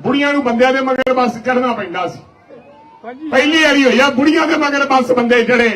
ਬੁੜੀਆਂ ਨੂੰ ਬੰਦਿਆਂ ਦੇ ਮਗਰ ਬੱਸ ਚੜਨਾ ਪੈਂਦਾ ਸੀ। ਪਹਿਲੀ ਵਾਰੀ ਹੋਈ ਆ ਬੁੜੀਆਂ ਦੇ ਮਗਰ ਬੱਸ ਬੰਦੇ ਚੜੇ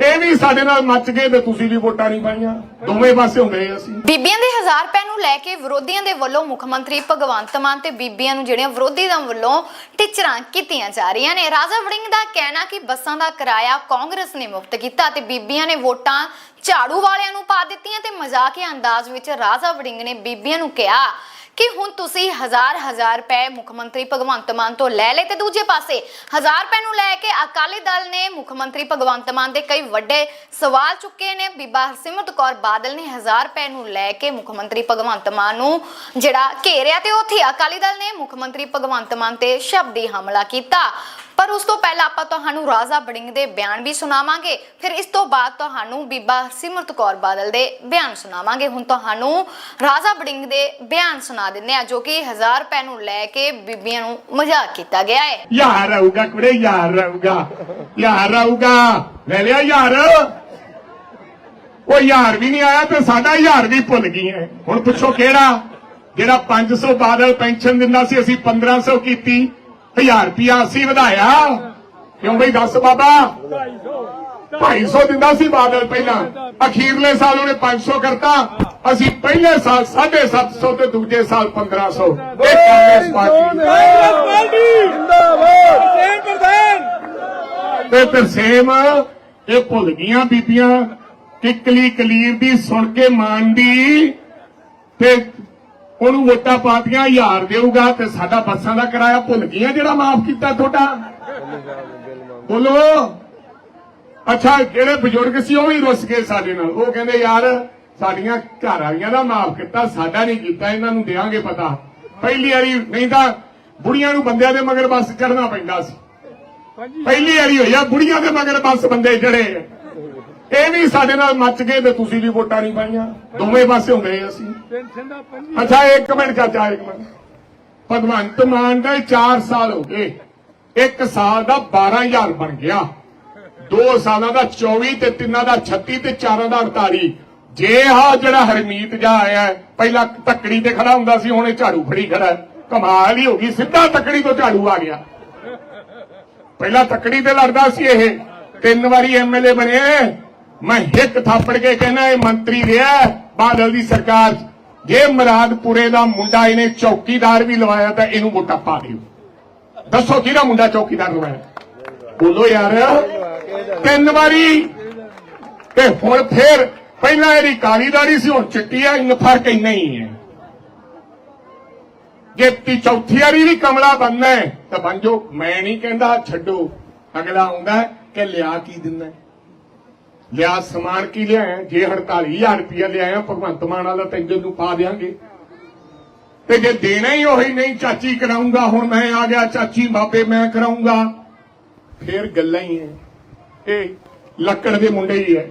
ਇਹ ਵੀ ਸਾਡੇ ਨਾਲ ਮੱਚ ਗਏ ਤੇ ਤੁਸੀਂ ਵੀ ਵੋਟਾਂ ਨਹੀਂ ਪਾਈਆਂ। ਦੋਵੇਂ ਪਾਸੇ ਹੁੰਦੇ ਆ ਅਸੀਂ। ਬੀਬੀਆਂ ਦੇ 1000 ਰੁਪਏ ਨੂੰ ਲੈ ਕੇ ਵਿਰੋਧੀਆਂ ਦੇ ਵੱਲੋਂ ਮੁੱਖ ਮੰਤਰੀ ਭਗਵੰਤ ਮਾਨ ਤੇ ਬੀਬੀਆਂ ਨੂੰ ਜਿਹੜੀਆਂ ਵਿਰੋਧੀ ਦਲ ਵੱਲੋਂ ਟਿਚਰਾਂ ਕੀਤੀਆਂ ਜਾ ਰਹੀਆਂ ਨੇ। ਰਾਜਾ ਵੜਿੰਗ ਦਾ ਕਹਿਣਾ ਕਿ ਬੱਸਾਂ ਦਾ ਕਿਰਾਇਆ ਕਾਂਗਰਸ ਨੇ ਮੁਫਤ ਕੀਤਾ ਤੇ ਬੀਬੀਆਂ ਨੇ ਵੋਟਾਂ ਝਾੜੂ ਵਾਲਿਆਂ ਨੂੰ ਪਾ ਦਿੱਤੀਆਂ ਤੇ ਮਜ਼ਾਕੀਆ ਅੰਦਾਜ਼ ਵਿੱਚ ਰਾਜਾ ਵੜਿੰਗ ਨੇ ਬੀਬੀਆਂ ਨੂੰ ਕਿਹਾ ਕਿ ਹੁਣ ਤੁਸੀਂ ਹਜ਼ਾਰ ਹਜ਼ਾਰ ਰੁਪਏ ਮੁੱਖ ਮੰਤਰੀ ਭਗਵੰਤ ਮਾਨ ਤੋਂ ਲੈ ਲਏ ਤੇ ਦੂਜੇ ਪਾਸੇ ਹਜ਼ਾਰ ਰੁਪਏ ਨੂੰ ਲੈ ਕੇ ਅਕਾਲੀ ਦਲ ਨੇ ਮੁੱਖ ਮੰਤਰੀ ਭਗਵੰਤ ਮਾਨ ਦੇ ਕਈ ਵੱਡੇ ਸਵਾਲ ਚੁੱਕੇ ਨੇ। ਬੀਬਾ ਹਰਸਿਮਰਤ ਕੌਰ ਬਾਦਲ ਨੇ ਹਜ਼ਾਰ ਰੁਪਏ ਨੂੰ ਲੈ ਕੇ ਮੁੱਖ ਮੰਤਰੀ ਭਗਵੰਤ ਮਾਨ ਨੂੰ ਜਿਹੜਾ ਘੇਰਿਆ ਤੇ ਉੱਥੇ ਅਕਾਲੀ ਦਲ ਨੇ ਮੁੱਖ ਮੰਤਰੀ ਭਗਵੰਤ ਮਾਨ ਤੇ ਸ਼ਬਦੀ ਹਮਲਾ ਕੀਤਾ। ਪਰ ਉਸ ਤੋਂ ਪਹਿਲਾਂ ਆਪਾਂ ਤੁਹਾਨੂੰ ਰਾਜਾ ਬੜਿੰਗ ਦੇ ਬਿਆਨ ਵੀ ਸੁਣਾਵਾਂਗੇ। ਫਿਰ ਇਸ ਤੋਂ ਬਾਅਦ ਤੁਹਾਨੂੰ ਬੀਬਾ ਸਿਮਰਤ ਕੌਰ ਬਾਦਲ ਦੇ ਬਿਆਨ ਸੁਣਾਵਾਂਗੇ। ਹੁਣ ਤੁਹਾਨੂੰ ਰਾਜਾ ਬੜਿੰਗ ਦੇ ਬਿਆਨ ਸੁਣਾ ਦਿੰਦੇ ਆ ਜੋ ਕਿ 1000 ਰੁਪਏ ਨੂੰ ਲੈ ਕੇ ਬੀਬੀਆਂ ਨੂੰ ਮਜ਼ਾਕ ਕੀਤਾ ਗਿਆ ਹੈ। ਯਾਰ ਰਹੂਗਾ ਕੁੜੇ, ਯਾਰ ਰਹੂਗਾ ਯਾਰ ਰਹੂਗਾ ਲੈ ਲਿਆ ਯਾਰ। ਉਹ ਯਾਰ ਵੀ ਨਹੀਂ ਆਇਆ ਤੇ ਸਾਡਾ ਯਾਰ ਵੀ ਭੁੱਲ ਗਈ ਹੈ। ਹੁਣ ਪੁੱਛੋ ਕਿਹੜਾ? ਜਿਹੜਾ 500 ਬਾਦਲ ਪੈਨਸ਼ਨ ਦਿੰਦਾ ਸੀ, ਅਸੀਂ 1500 ਕੀਤੀ। 1000 ਰੁਪਿਆ ਅਸੀਂ ਵਧਾਇਆ। ਕਿਉਂ ਬਈ ਦੱਸ ਬਾਬਾ? 250 ਦਿੰਦਾ ਸੀ ਬਾਦਲ ਪਹਿਲਾਂ। ਅਖੀਰਲੇ ਸਾਲ ਉਹਨੇ 500 ਕਰਤਾ। ਅਸੀਂ ਪਹਿਲੇ ਸਾਲ 750 ਤੇ ਦੂਜੇ ਸਾਲ 1500 ਇਹ ਕਾਂਗਰਸ ਪਾਰਟੀ। ਜਿੰਦਾਬਾਦ ਤੇ ਤਰਸੇਮ ਇਹ ਭੁੱਲ ਗਈਆਂ ਬੀਬੀਆਂ। ਕਿਕਲੀ ਕਲੀਰ ਦੀ ਸੁਣ ਕੇ ਮਾਨ ਦੀ ਤੇ ਉਹਨੂੰ ਵੋਟਾਂ ਪਾਤੀਆਂ ਹਜ਼ਾਰ ਦੇਊਗਾ ਤੇ ਸਾਡਾ ਬੱਸਾਂ ਦਾ ਕਿਰਾਇਆ ਭੁੱਲ ਗਈਆਂ ਜਿਹੜਾ ਮਾਫ ਕੀਤਾ ਤੁਹਾਡਾ। ਬੋਲੋ। ਅੱਛਾ ਜਿਹੜੇ ਬਜ਼ੁਰਗ ਸੀ ਉਹ ਵੀ ਰੁੱਸ ਗਏ ਸਾਡੇ ਨਾਲ। ਉਹ ਕਹਿੰਦੇ ਯਾਰ ਸਾਡੀਆਂ ਘਰ ਵਾਲੀਆਂ ਦਾ ਮਾਫ ਕੀਤਾ ਸਾਡਾ ਨਹੀਂ ਕੀਤਾ ਇਹਨਾਂ ਨੂੰ ਦੇਾਂਗੇ ਪਤਾ। ਪਹਿਲੀ ਵਾਰੀ ਨਹੀਂ ਤਾਂ ਬੁੜੀਆਂ ਨੂੰ ਬੰਦਿਆਂ ਦੇ ਮਗਰ ਬੱਸ ਚੜਨਾ ਪੈਂਦਾ ਸੀ। ਪਹਿਲੀ ਵਾਰੀ ਹੋਈ ਆ ਬੁੜੀਆਂ ਦੇ ਮਗਰ ਬੱਸ ਬੰਦੇ ਚੜੇ ਇਹ ਵੀ ਸਾਡੇ ਨਾਲ ਮੱਚ ਗਏ ਤੇ ਤੁਸੀਂ ਵੀ ਵੋਟਾਂ ਨਹੀਂ ਪਾਈਆਂ। ਦੋਵੇਂ ਪਾਸੇ ਹੁੰਦੇ ਅਸੀਂ। ਅੱਛਾ, ਇੱਕ ਮਿੰਟ ਚਾਚਾ, ਇੱਕ ਮਿੰਟ। ਭਗਵੰਤ ਮਾਨ ਦਾ 4 ਸਾਲ ਹੋ ਗਏ। ਇੱਕ ਸਾਲ ਦਾ 12000 ਬਣ ਗਿਆ। ਦੋ ਸਾਲਾਂ ਦਾ 24 ਤੇ ਤਿੰਨਾਂ ਦਾ 36 ਤੇ ਚਾਰਾਂ ਦਾ 48 ਜੇ ਆ ਜਿਹੜਾ ਹਰਮੀਤ ਜਾ ਆਇਆ ਪਹਿਲਾਂ ਤੱਕੜੀ ਤੇ ਖੜਾ ਹੁੰਦਾ ਸੀ, ਹੁਣ ਇਹ ਝਾੜੂ ਫੜੀ ਖੜਾ ਕਮਾਲ ਹੀ ਹੋ ਗਈ, ਸਿੱਧਾ ਤੱਕੜੀ ਤੋਂ ਝਾੜੂ ਆ ਗਿਆ। ਪਹਿਲਾਂ ਤੱਕੜੀ ਤੇ ਲੜਦਾ ਸੀ ਇਹ। ਤਿੰਨ ਵਾਰੀ ਐਮਐਲਏ ਬਣਿਆ ਮੈਂ ਹਿੱਕ ਥਾਪੜ ਕੇ ਕਹਿੰਦਾ ਇਹ ਮੰਤਰੀ ਰਿਹਾ ਬਾਦਲ ਦੀ ਸਰਕਾਰ। ਜੇ ਮਰਾਦਪੁਰੇ ਦਾ ਮੁੰਡਾ ਇਹਨੇ ਚੌਕੀਦਾਰ ਵੀ ਲਵਾਇਆ, ਤਾਂ ਇਹਨੂੰ ਵੋਟਾਂ ਪਾ ਦਿਓ। ਦੱਸੋ ਕਿਹਦਾ ਮੁੰਡਾ ਚੌਕੀਦਾਰ ਲਵਾਇਆ? ਬੋਲੋ ਯਾਰ। ਤਿੰਨ ਵਾਰੀ। ਤੇ ਹੁਣ ਫੇਰ ਪਹਿਲਾਂ ਇਹਦੀ ਕਾਲੀਦਾਰੀ ਸੀ, ਹੁਣ ਚਿੱਟੀ ਆ, ਇੰਨਾ ਫ਼ਰਕ ਇੰਨਾ ਹੀ ਹੈ। ਜੇ ਤੀ ਚੌਥੀ ਵਾਰੀ ਵੀ ਕਮਲਾ ਬਣਨਾ ਤਾਂ ਬਣ ਜਾਓ। ਮੈਂ ਨਹੀਂ ਕਹਿੰਦਾ ਛੱਡੋ। ਅਗਲਾ ਆਉਂਦਾ ਕਿ ਲਿਆ ਕੀ ਦਿੰਦਾ ਲਿਆ ਸਮਾਨ ਕੀ ਲਿਆਇਆ? ਜੇ 48000 ਰੁਪਇਆ ਲਿਆਇਆ, ਭਗਵੰਤ ਮਾਨ ਵਾਲਾ ਤੈਨੂੰ ਨੂੰ ਪਾ ਦੇਾਂਗੇ ਤੇ ਜੇ ਦੇਣਾ ਹੀ ਉਹੀ ਨਹੀਂ, ਚਾਚੀ ਕਰਾਉਂਗਾ ਹੁਣ ਮੈਂ ਆ ਗਿਆ, ਚਾਚੀ ਬਾਬੇ ਮੈਂ ਕਰਾਉਂਗਾ ਫੇਰ ਗੱਲਾਂ ਹੀ ਹੈ ਇਹ ਲੱਕੜ ਦੇ ਮੁੰਡੇ ਹੀ ਹੈ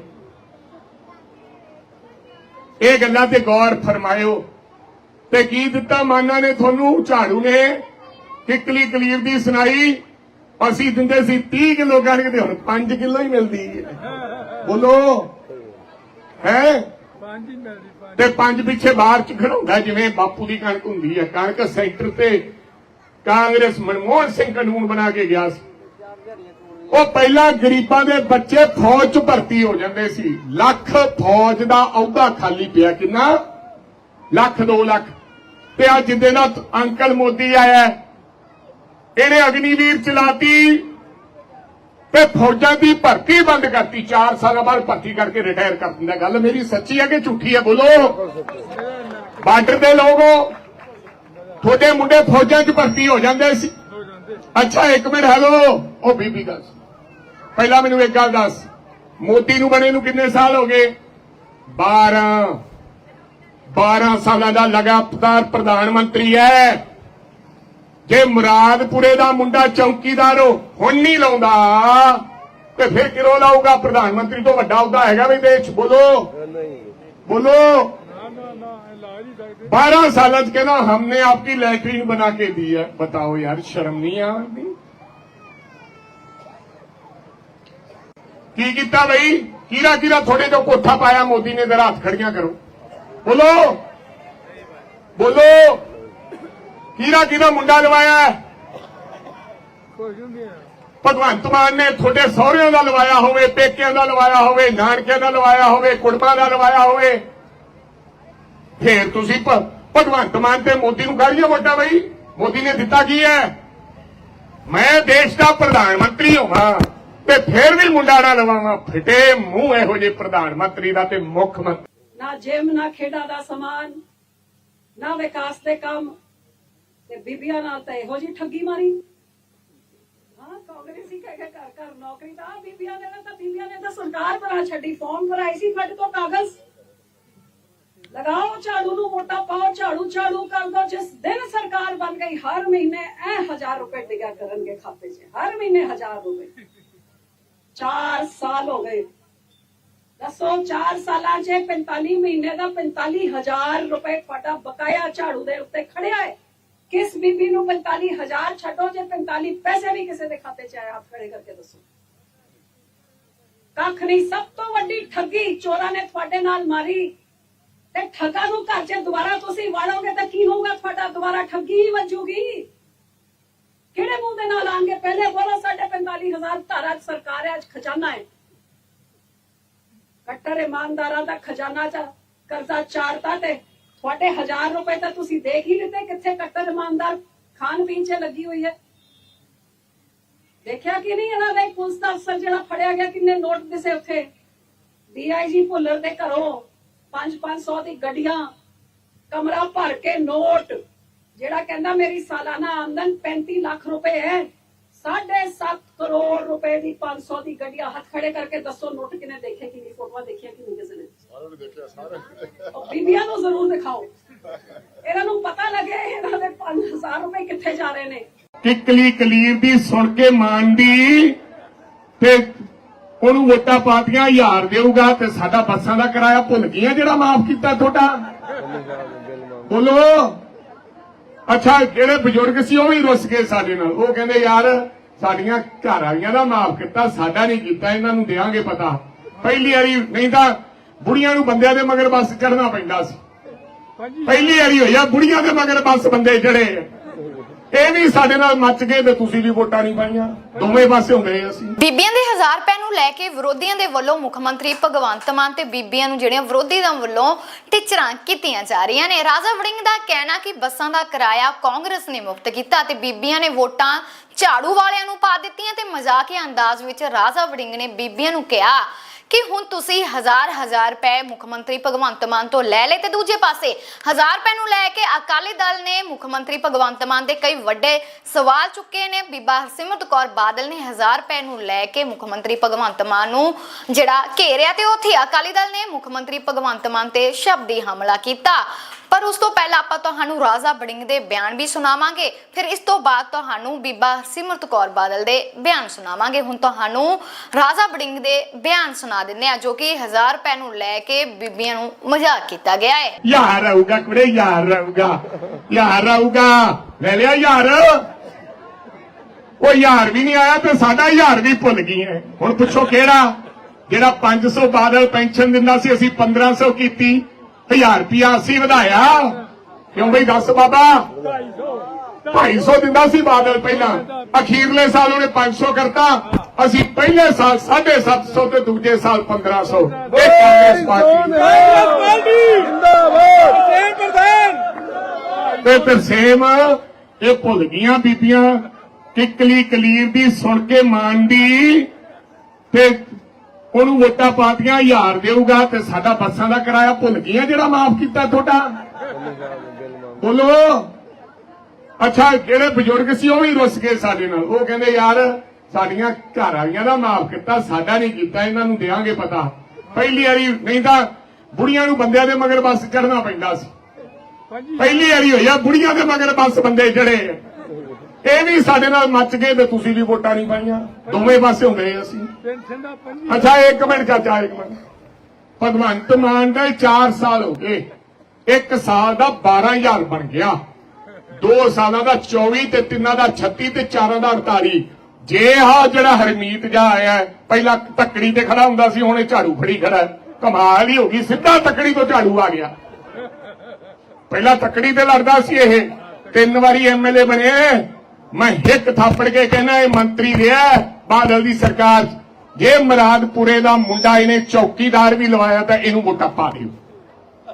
ਇਹ ਗੱਲਾਂ ਤੇ ਗੌਰ ਫਰਮਾਇਓ। ਤੇ ਕੀ ਦਿੱਤਾ ਮਾਨਾ ਨੇ ਤੁਹਾਨੂੰ? ਝਾੜੂ ਨੇ। ਕਿਕਲੀ ਕਲੀਰ ਦੀ ਸੁਣਾਈ। ਅਸੀਂ ਦਿੰਦੇ ਸੀ 30 ਕਿਲੋ ਕਣਕ ਤੇ ਹੁਣ 5 ਕਿਲੋ ਹੀ ਮਿਲਦੀ ਹੈ ਬੋਲੋ। ਹੈ? ਤੇ ਪੰਜ ਪਿੱਛੇ ਬਾਹਰ ਚ ਖੜਾਉਂਦਾ ਜਿਵੇਂ ਬਾਪੂ ਦੀ ਕਣਕ ਹੁੰਦੀ ਹੈ ਕਣਕ ਸੈਂਟਰ ਤੇ ਕਾਂਗਰਸ ਮਨਮੋਹਨ ਸਿੰਘ ਕਾਨੂੰਨ ਬਣਾ ਕੇ ਗਿਆ ਸੀ। ਉਹ ਪਹਿਲਾਂ ਗਰੀਬਾਂ ਦੇ ਬੱਚੇ ਫੌਜ ਚ ਭਰਤੀ ਹੋ ਜਾਂਦੇ ਸੀ। ਲੱਖ ਫੌਜ ਦਾ ਅਹੁਦਾ ਖਾਲੀ ਪਿਆ ਕਿੰਨਾ? ਲੱਖ 2 ਲੱਖ। ਤੇ ਅੱਜ ਜਿੱਦੇ ਨਾਲ ਅੰਕਲ ਮੋਦੀ ਆਇਆ। ਇਹਨੇ ਅਗਨੀਵੀਰ ਚਲਾਤੀ। ਤੇ ਫੌਜਾਂ ਦੀ ਭਰਤੀ ਬੰਦ ਕਰਤੀ। 4 ਸਾਲਾਂ ਬਾਅਦ ਭਰਤੀ ਕਰਕੇ ਰਿਟਾਇਰ ਕਰ ਦਿੰਦਾ। ਗੱਲ ਮੇਰੀ ਸੱਚੀ ਹੈ ਕਿ ਝੂਠੀ ਹੈ? ਬੋਲੋ। ਬਾਰਡਰ ਦੇ ਲੋਗੋ ਤੁਹਾਡੇ ਮੁੰਡੇ ਫੌਜਾਂ 'ਚ ਭਰਤੀ ਹੋ ਜਾਂਦੇ ਸੀ। ਅੱਛਾ, ਇੱਕ ਮਿੰਟ, ਹੈਲੋ। ਉਹ ਬੀਬੀ ਦੱਸ। ਪਹਿਲਾਂ ਮੈਨੂੰ ਇੱਕ ਗੱਲ ਦੱਸ। ਮੋਦੀ ਨੂੰ ਬਣੇ ਨੂੰ ਕਿੰਨੇ ਸਾਲ ਹੋ ਗਏ? 12 12 ਸਾਲਾਂ ਦਾ ਲਗਾਤਾਰ ਪ੍ਰਧਾਨ ਮੰਤਰੀ ਹੈ। ਜੇ ਮੁਰਾਦਪੁਰੇ ਦਾ ਮੁੰਡਾ ਚੌਕੀਦਾਰ ਹੁਣ ਨਹੀਂ ਲਾਉਂਦਾ, ਤੇ ਫਿਰ ਕਿਰੋ ਲਾਊਗਾ? ਪ੍ਰਧਾਨ ਮੰਤਰੀ ਤੋਂ ਵੱਡਾ ਹੁੰਦਾ ਹੈਗਾ ਵੀ ਦੇਸ਼, ਬੋਲੋ। ਬੋਲੋ। 12 ਸਾਲਾਂ ਚ ਕਹਿੰਦਾ, ਹਮਨੇ ਆਪਕੀ ਲੈਟਰੀਨ ਬਣਾ ਕੇ ਦੀ ਹੈ। ਬਤਾਓ ਯਾਰ, ਸ਼ਰਮ ਨਹੀਂ ਆ ਕੀ ਕੀਤਾ ਬਈ? ਕਿਹੜਾ ਕਿਹੜਾ ਥੋੜੇ ਤੋਂ ਕੋਠਾ ਪਾਇਆ, ਮੋਦੀ ਨੇ ਜ਼ਰਾ ਹੱਥ ਖੜੀਆਂ ਕਰੋ। ਬੋਲੋ। ਬੋਲੋ। ਹੀਰਾ ਕਿਹਦਾ ਮੁੰਡਾ ਲਵਾਇਆ ਭਗਵੰਤ ਮਾਨ ਨੇ ਤੁਹਾਡੇ ਸਹੁਰਿਆਂ ਦਾ ਲਵਾਇਆ ਹੋਵੇ ਪੇਕਿਆਂ ਦਾ ਲਵਾਇਆ ਹੋਵੇ ਨਾਨਕਿਆਂ ਦਾ ਲਵਾਇਆ ਹੋਵੇ ਕੁੜਮਾਂ ਦਾ ਲਵਾਇਆ ਹੋਵੇ। ਫੇਰ ਤੁਸੀਂ ਭਗਵੰਤ ਮਾਨ ਤੇ ਮੋਦੀ ਨੂੰ ਕਾਹਦੀਆਂ ਵੋਟਾਂ ਬਈ। ਮੋਦੀ ਨੇ ਦਿੱਤਾ ਕੀ ਹੈ? ਮੈਂ ਦੇਸ਼ ਦਾ ਪ੍ਰਧਾਨ ਮੰਤਰੀ ਹਾਂ ਤੇ ਫੇਰ ਵੀ ਮੁੰਡਾ ਨਾ ਲਵਾਵਾਂ। ਫਿੱਟੇ ਮੂੰਹ ਇਹੋ ਜਿਹੇ ਪ੍ਰਧਾਨ ਮੰਤਰੀ ਦਾ ਤੇ ਮੁੱਖ ਮੰਤਰੀ। ਨਾ ਜਿਮ ਨਾ ਖੇਡਾਂ ਦਾ ਸਮਾਨ ਨਾ ਵਿਕਾਸ ਦੇ ਕੰਮ ਤੇ ਬੀਬੀਆਂ ਨਾਲ ਤਾਂ ਇਹੋ ਜੀ ਠੱਗੀ ਮਾਰੀ। ਹਾਂ, ਕਾਂਗਰਸੀ ਕਹਿ ਕੇ ਘਰ ਘਰ ਨੌਕਰੀ ਤਾਂ ਬੀਬੀਆਂ ਨੇ ਤਾਂ ਬੀਬੀਆਂ ਨੇ ਤਾਂ ਸਰਕਾਰ ਬਣਾ ਛੱਡੀ ਫਾਰਮ ਭਰਾਈ ਸੀ ਸਾਡੇ ਤੋਂ ਕਾਗਜ਼। ਲਗਾਓ ਝਾੜੂ ਨੂੰ ਵੋਟਾਂ ਪਾਓ, ਝਾੜੂ ਝਾੜੂ ਕਰ ਦੋ, ਜਿਸ ਦਿਨ ਸਰਕਾਰ ਬਣ ਗਈ, ਹਰ ਮਹੀਨੇ ਐ ਹਜ਼ਾਰ ਰੁਪਏ ਡਿਗਾ ਕਰਨਗੇ ਖਾਤੇ 'ਚ, ਹਰ ਮਹੀਨੇ ਹਜ਼ਾਰ ਰੁਪਏ। 4 ਸਾਲ ਹੋ ਗਏ। ਦੱਸੋ 4 ਸਾਲਾਂ 'ਚ 45 ਮਹੀਨੇ ਦਾ 45000 ਰੁਪਏ ਤੁਹਾਡਾ ਬਕਾਇਆ ਝਾੜੂ ਦੇ ਉੱਤੇ ਖੜਿਆ ਹੈ। ਕਿਸ ਬੀਬੀ ਨੂੰ 45000 ਛੱਡੋ ਜੇ 45 ਪੈਸੇ ਵੀ ਕਿਸੇ ਦੇ ਖਾਤੇ 'ਚ ਆਏ, ਹੱਥ ਖੜੇ ਕਰਕੇ ਦੱਸੋ। ਕੱਖ ਨਹੀਂ, ਸਭ ਤੋਂ ਵੱਡੀ ਠੱਗੀ ਚੋਰਾਂ ਨੇ ਤੁਹਾਡੇ ਨਾਲ ਮਾਰੀ ਤੇ ਠੱਗਾ ਨੂੰ ਘਰ 'ਚ ਦੁਬਾਰਾ ਤੁਸੀਂ ਵਾੜੋਗੇ ਤਾਂ ਕੀ ਹੋਊਗਾ ਤੁਹਾਡਾ? ਦੁਬਾਰਾ ਠੱਗੀ ਹੀ ਵੱਜੂਗੀ। ਕਿਹੜੇ ਮੂੰਹ ਦੇ ਨਾਲ ਆਣਗੇ? ਪਹਿਲੇ ਬੋਲੋ, ਸਾਡੇ 45000 ਧਾਰਾ 'ਚ ਸਰਕਾਰ ਹੈ, ਅੱਜ ਖਜ਼ਾਨਾ ਹੈ। ਕੱਟਰ ਇਮਾਨਦਾਰਾਂ ਦਾ ਖਜ਼ਾਨਾ ਚ, ਕਰਜ਼ਾ ਚਾੜਤਾ ਤੇ ਤੁਹਾਡੇ 1000 ਰੁਪਏ ਤਾਂ ਤੁਸੀਂ ਦੇਖ ਹੀ ਲਿੱਤੇ, ਕਿੱਥੇ ਕੱਟਰ ਇਮਾਨਦਾਰ ਖਾਣ ਪੀਣ 'ਚ ਲੱਗੀ ਹੋਈ ਹੈ। ਦੇਖਿਆ ਕਿ ਨਹੀਂ ਇਹਨਾਂ ਦਾ ਪੁਲਿਸ ਦਾ ਅਫਸਰ ਜਿਹੜਾ ਫੜਿਆ ਗਿਆ ਕਿੰਨੇ ਨੋਟ ਦਿਸੇ ਉੱਥੇ? ਡੀਆਈਜੀ ਭੁੱਲਰ ਦੇ ਘਰੋਂ 5-500 ਦੀ ਗੱਡੀਆਂ, ਕਮਰਾ ਭਰ ਕੇ ਨੋਟ, ਜਿਹੜਾ ਕਹਿੰਦਾ ਮੇਰੀ ਸਾਲਾਨਾ ਆਮਦਨ 35 ਲੱਖ ਰੁਪਏ ਹੈ 7.5 ਕਰੋੜ ਰੁਪਏ ਦੀ 500 ਦੀ ਗੱਡੀਆਂ ਹੱਥ ਖੜੇ ਕਰਕੇ ਦੱਸੋ ਨੋਟ ਕਿਨੇ ਦੇਖੇ ਕਿੰਨੀ ਫੋਟੋਆਂ ਦੇਖੀਆਂ ਕਿ ਬੀਬੀਆਂ ਨੂੰ ਜ਼ਰੂਰ ਦਿਖਾਓ। ਇਹਨਾਂ ਨੂੰ ਪਤਾ ਲੱਗੇ ਇਹਨਾਂ ਦੇ 5000 ਰੁਪਏ ਕਿੱਥੇ ਜਾ ਰਹੇ ਨੇ। ਕਿੱਕਲੀ ਕਲੀਰ ਦੀ ਸੁਣ ਕੇ ਮਾਨ ਦੀ ਤੇ ਉਹਨੂੰ ਵੋਟਾਂ ਪਾਤੀਆਂ, ਹਜ਼ਾਰ ਦੇਊਗਾ ਤੇ ਸਾਡਾ ਬੱਸਾਂ ਦਾ ਕਿਰਾਇਆ ਭੁੱਲ ਗਈਆਂ ਜਿਹੜਾ ਮਾਫ ਕੀਤਾ ਤੁਹਾਡਾ। ਬੋਲੋ। ਅੱਛਾ, ਜਿਹੜੇ ਬਜ਼ੁਰਗ ਸੀ ਉਹ ਵੀ ਰੁੱਸ ਗਏ ਸਾਡੇ ਨਾਲ। ਉਹ ਕਹਿੰਦੇ, ਯਾਰ, ਸਾਡੀਆਂ ਘਰ ਵਾਲੀਆਂ ਦਾ ਮਾਫ ਕੀਤਾ, ਸਾਡਾ ਨਹੀਂ ਕੀਤਾ, ਇਹਨਾਂ ਨੂੰ ਦੇਾਂਗੇ ਪਤਾ। ਪਹਿਲੀ ਵਾਰੀ ਨਹੀਂ ਤਾਂ ਬੁੜੀਆਂ ਨੂੰ ਬੰਦਿਆਂ ਦੇ ਮਗਰ ਬੱਸ ਚੜਨਾ ਪੈਂਦਾ ਸੀ। ਪਹਿਲੀ ਵਾਰੀ ਹੋਇਆ ਬੁੜੀਆਂ ਦੇ ਮਗਰ ਬੱਸ ਬੰਦੇ ਚੜੇ ਇਹ ਵੀ ਸਾਡੇ ਨਾਲ ਮੱਚ ਗਏ ਤੇ ਤੁਸੀਂ ਵੀ ਵੋਟਾਂ ਨਹੀਂ ਪਾਈਆਂ। ਦੋਵੇਂ ਪਾਸੇ ਹੁੰਦੇ ਅਸੀਂ। ਬੀਬੀਆਂ ਦੇ 1000 ਰੁਪਏ ਨੂੰ ਲੈ ਕੇ ਵਿਰੋਧੀਆਂ ਦੇ ਵੱਲੋਂ ਮੁੱਖ ਮੰਤਰੀ ਭਗਵੰਤ ਮਾਨ ਤੇ ਬੀਬੀਆਂ ਨੂੰ ਜਿਹੜੀਆਂ ਵਿਰੋਧੀ ਦਲ ਵੱਲੋਂ ਟਿਚਰਾਂ ਕੀਤੀਆਂ ਜਾ ਰਹੀਆਂ ਨੇ। ਰਾਜਾ ਵੜਿੰਗ ਦਾ ਕਹਿਣਾ ਕਿ ਬੱਸਾਂ ਦਾ ਕਿਰਾਇਆ ਕਾਂਗਰਸ ਨੇ ਮੁਫਤ ਕੀਤਾ ਤੇ ਬੀਬੀਆਂ ਨੇ ਵੋਟਾਂ ਝਾੜੂ ਵਾਲਿਆਂ ਨੂੰ ਪਾ ਦਿੱਤੀਆਂ ਤੇ ਮਜ਼ਾਕੀਆ ਅੰਦਾਜ਼ ਵਿੱਚ ਰਾਜਾ ਵੜਿੰਗ ਨੇ ਬੀਬੀਆਂ ਨੂੰ ਕਿਹਾ ਕਿ ਹੁਣ ਤੁਸੀਂ ਹਜ਼ਾਰ ਹਜ਼ਾਰ ਰੁਪਏ ਮੁੱਖ ਮੰਤਰੀ ਭਗਵੰਤ ਮਾਨ ਤੋਂ ਲੈ ਲਏ ਤੇ ਦੂਜੇ ਪਾਸੇ ਹਜ਼ਾਰ ਰੁਪਏ ਨੂੰ ਲੈ ਕੇ ਅਕਾਲੀ ਦਲ ਨੇ ਮੁੱਖ ਮੰਤਰੀ ਭਗਵੰਤ ਮਾਨ ਦੇ ਕਈ ਵੱਡੇ ਸਵਾਲ ਚੁੱਕੇ ਨੇ। ਬੀਬਾ ਹਰਸਿਮਰਤ ਕੌਰ ਬਾਦਲ ਨੇ ਹਜ਼ਾਰ ਰੁਪਏ ਨੂੰ ਲੈ ਕੇ ਮੁੱਖ ਮੰਤਰੀ ਭਗਵੰਤ ਮਾਨ ਨੂੰ ਜਿਹੜਾ ਘੇਰਿਆ ਤੇ ਉੱਥੇ ਅਕਾਲੀ ਦਲ ਨੇ ਮੁੱਖ ਮੰਤਰੀ ਭਗਵੰਤ ਮਾਨ ਤੇ ਸ਼ਬਦੀ ਹਮਲਾ ਕੀਤਾ। ਪਰ ਉਸ ਤੋਂ ਪਹਿਲਾਂ ਆਪਾਂ ਤੁਹਾਨੂੰ ਰਾਜਾ ਬੜਿੰਗ ਦੇ ਬਿਆਨ ਵੀ ਸੁਣਾਵਾਂਗੇ। ਫਿਰ ਇਸ ਤੋਂ ਬਾਅਦ ਤੁਹਾਨੂੰ ਬੀਬਾ ਸਿਮਰਤ ਕੌਰ ਬਾਦਲ ਦੇ ਬਿਆਨ ਸੁਣਾਵਾਂਗੇ। ਹੁਣ ਤੁਹਾਨੂੰ ਰਾਜਾ ਬੜਿੰਗ ਦੇ ਬਿਆਨ ਸੁਣਾ ਦਿੰਦੇ ਆ ਜੋ ਕਿ 1000 ਰੁਪਏ ਨੂੰ ਲੈ ਕੇ ਬੀਬੀਆਂ ਨੂੰ ਮਜ਼ਾਕ ਕੀਤਾ ਗਿਆ ਹੈ। ਯਾਰ ਆਊਗਾ ਕੁੜੇ, ਯਾਰ ਰਹੂਗਾ ਯਾਰ ਆਊਗਾ। ਲੈ ਲਿਆ ਯਾਰ। ਉਹ ਯਾਰ ਵੀ ਨਹੀਂ ਆਇਆ ਤੇ ਸਾਡਾ ਯਾਰ ਵੀ ਭੁੱਲ ਗਈ ਹੈ ਹੁਣ ਪੁੱਛੋ ਕਿਹੜਾ? ਜਿਹੜਾ 500 ਬਾਦਲ ਪੈਨਸ਼ਨ ਦਿੰਦਾ ਸੀ, ਅਸੀਂ 1500 ਕੀਤੀ। 1000 ਰੁਪਿਆ ਅਸੀਂ ਵਧਾਇਆ। ਕਿਉਂ ਬਈ ਦੱਸ ਬਾਬਾ? 250 250 ਦਿੰਦਾ ਸੀ ਬਾਦਲ ਪਹਿਲਾਂ। ਅਖੀਰਲੇ ਸਾਲ ਉਹਨੇ 500 ਕਰਤਾ। ਅਸੀਂ ਪਹਿਲੇ ਸਾਲ 750 ਤੇ ਦੂਜੇ ਸਾਲ 1500 ਇਹ ਕਾਂਗਰਸ ਪਾਰਟੀ। ਤੇ ਤਰਸੇਮ ਇਹ ਭੁੱਲ ਗਈਆਂ ਬੀਬੀਆਂ। ਕਿੱਕਲੀ ਕਲੀਰ ਦੀ ਸੁਣ ਕੇ ਮਾਨ ਦੀ ਤੇ ਉਹਨੂੰ ਵੋਟਾਂ ਪਾਤੀਆਂ ਹਜ਼ਾਰ ਦੇਊਗਾ ਤੇ ਸਾਡਾ ਬੱਸਾਂ ਦਾ ਕਿਰਾਇਆ ਭੁੱਲ ਗਈਆਂ ਜਿਹੜਾ ਮਾਫ ਕੀਤਾ ਤੁਹਾਡਾ। ਬੋਲੋ। ਅੱਛਾ ਜਿਹੜੇ ਬਜ਼ੁਰਗ ਸੀ ਉਹ ਵੀ ਰੁੱਸ ਗਏ ਸਾਡੇ ਨਾਲ। ਉਹ ਕਹਿੰਦੇ ਯਾਰ ਸਾਡੀਆਂ ਘਰ ਵਾਲੀਆਂ ਦਾ ਮਾਫ ਕੀਤਾ ਸਾਡਾ ਨਹੀਂ ਕੀਤਾ ਇਹਨਾਂ ਨੂੰ ਦੇਾਂਗੇ ਪਤਾ। ਪਹਿਲੀ ਵਾਰੀ ਨਹੀਂ ਤਾਂ ਬੁੜੀਆਂ ਨੂੰ ਬੰਦਿਆਂ ਦੇ ਮਗਰ ਬੱਸ ਚੜਨਾ ਪੈਂਦਾ ਸੀ। ਪਹਿਲੀ ਵਾਰੀ ਹੋਇਆ ਬੁੜੀਆਂ ਦੇ ਮਗਰ ਬੱਸ ਬੰਦੇ ਚੜੇ ਇਹ ਵੀ ਸਾਡੇ ਨਾਲ ਮੱਚ ਗਏ ਤੇ ਤੁਸੀਂ ਵੀ ਵੋਟਾਂ ਨਹੀਂ ਪਾਈਆਂ। ਦੋਵੇਂ ਪਾਸੇ ਹੁੰਦੇ ਅਸੀਂ। ਅੱਛਾ, ਇੱਕ ਮਿੰਟ ਚਾਚਾ, ਇੱਕ ਮਿੰਟ। ਭਗਵੰਤ ਮਾਨ ਦੇ 4 ਸਾਲ ਹੋ ਗਏ। ਇੱਕ ਸਾਲ ਦਾ 12000 ਬਣ ਗਿਆ। 2 ਸਾਲਾਂ ਦਾ 24 ਤੇ ਤਿੰਨਾਂ ਦਾ 36 ਤੇ ਚਾਰਾਂ ਦਾ 48 ਜੇ ਆ ਜਿਹੜਾ ਹਰਮੀਤ ਜਾ ਆਇਆ, ਪਹਿਲਾਂ ਤੱਕੜੀ ਤੇ ਖੜਾ ਹੁੰਦਾ ਸੀ, ਹੁਣ ਇਹ ਝਾੜੂ ਫੜੀ ਖੜਾ। ਹੈ। ਕਮਾਲ ਹੀ ਹੋ ਗਈ। ਸਿੱਧਾ ਤੱਕੜੀ ਤੋਂ ਝਾੜੂ ਆ ਗਿਆ। ਪਹਿਲਾਂ ਤੱਕੜੀ ਤੇ ਲੜਦਾ ਸੀ ਇਹ। ਤਿੰਨ ਵਾਰੀ ਐਮਐਲਏ ਬਣਿਆ ਮੈਂ ਹਿੱਕ ਥਾਪੜ ਕੇ ਕਹਿੰਦਾ ਇਹ ਮੰਤਰੀ ਰਿਹਾ ਬਾਦਲ ਦੀ ਸਰਕਾਰ। ਜੇ ਮਰਾਦਪੁਰੇ ਦਾ ਮੁੰਡਾ ਇਹਨੇ ਚੌਕੀਦਾਰ ਵੀ ਲਵਾਇਆ, ਤਾਂ ਇਹਨੂੰ ਵੋਟਾਂ ਪਾ ਦਿਓ।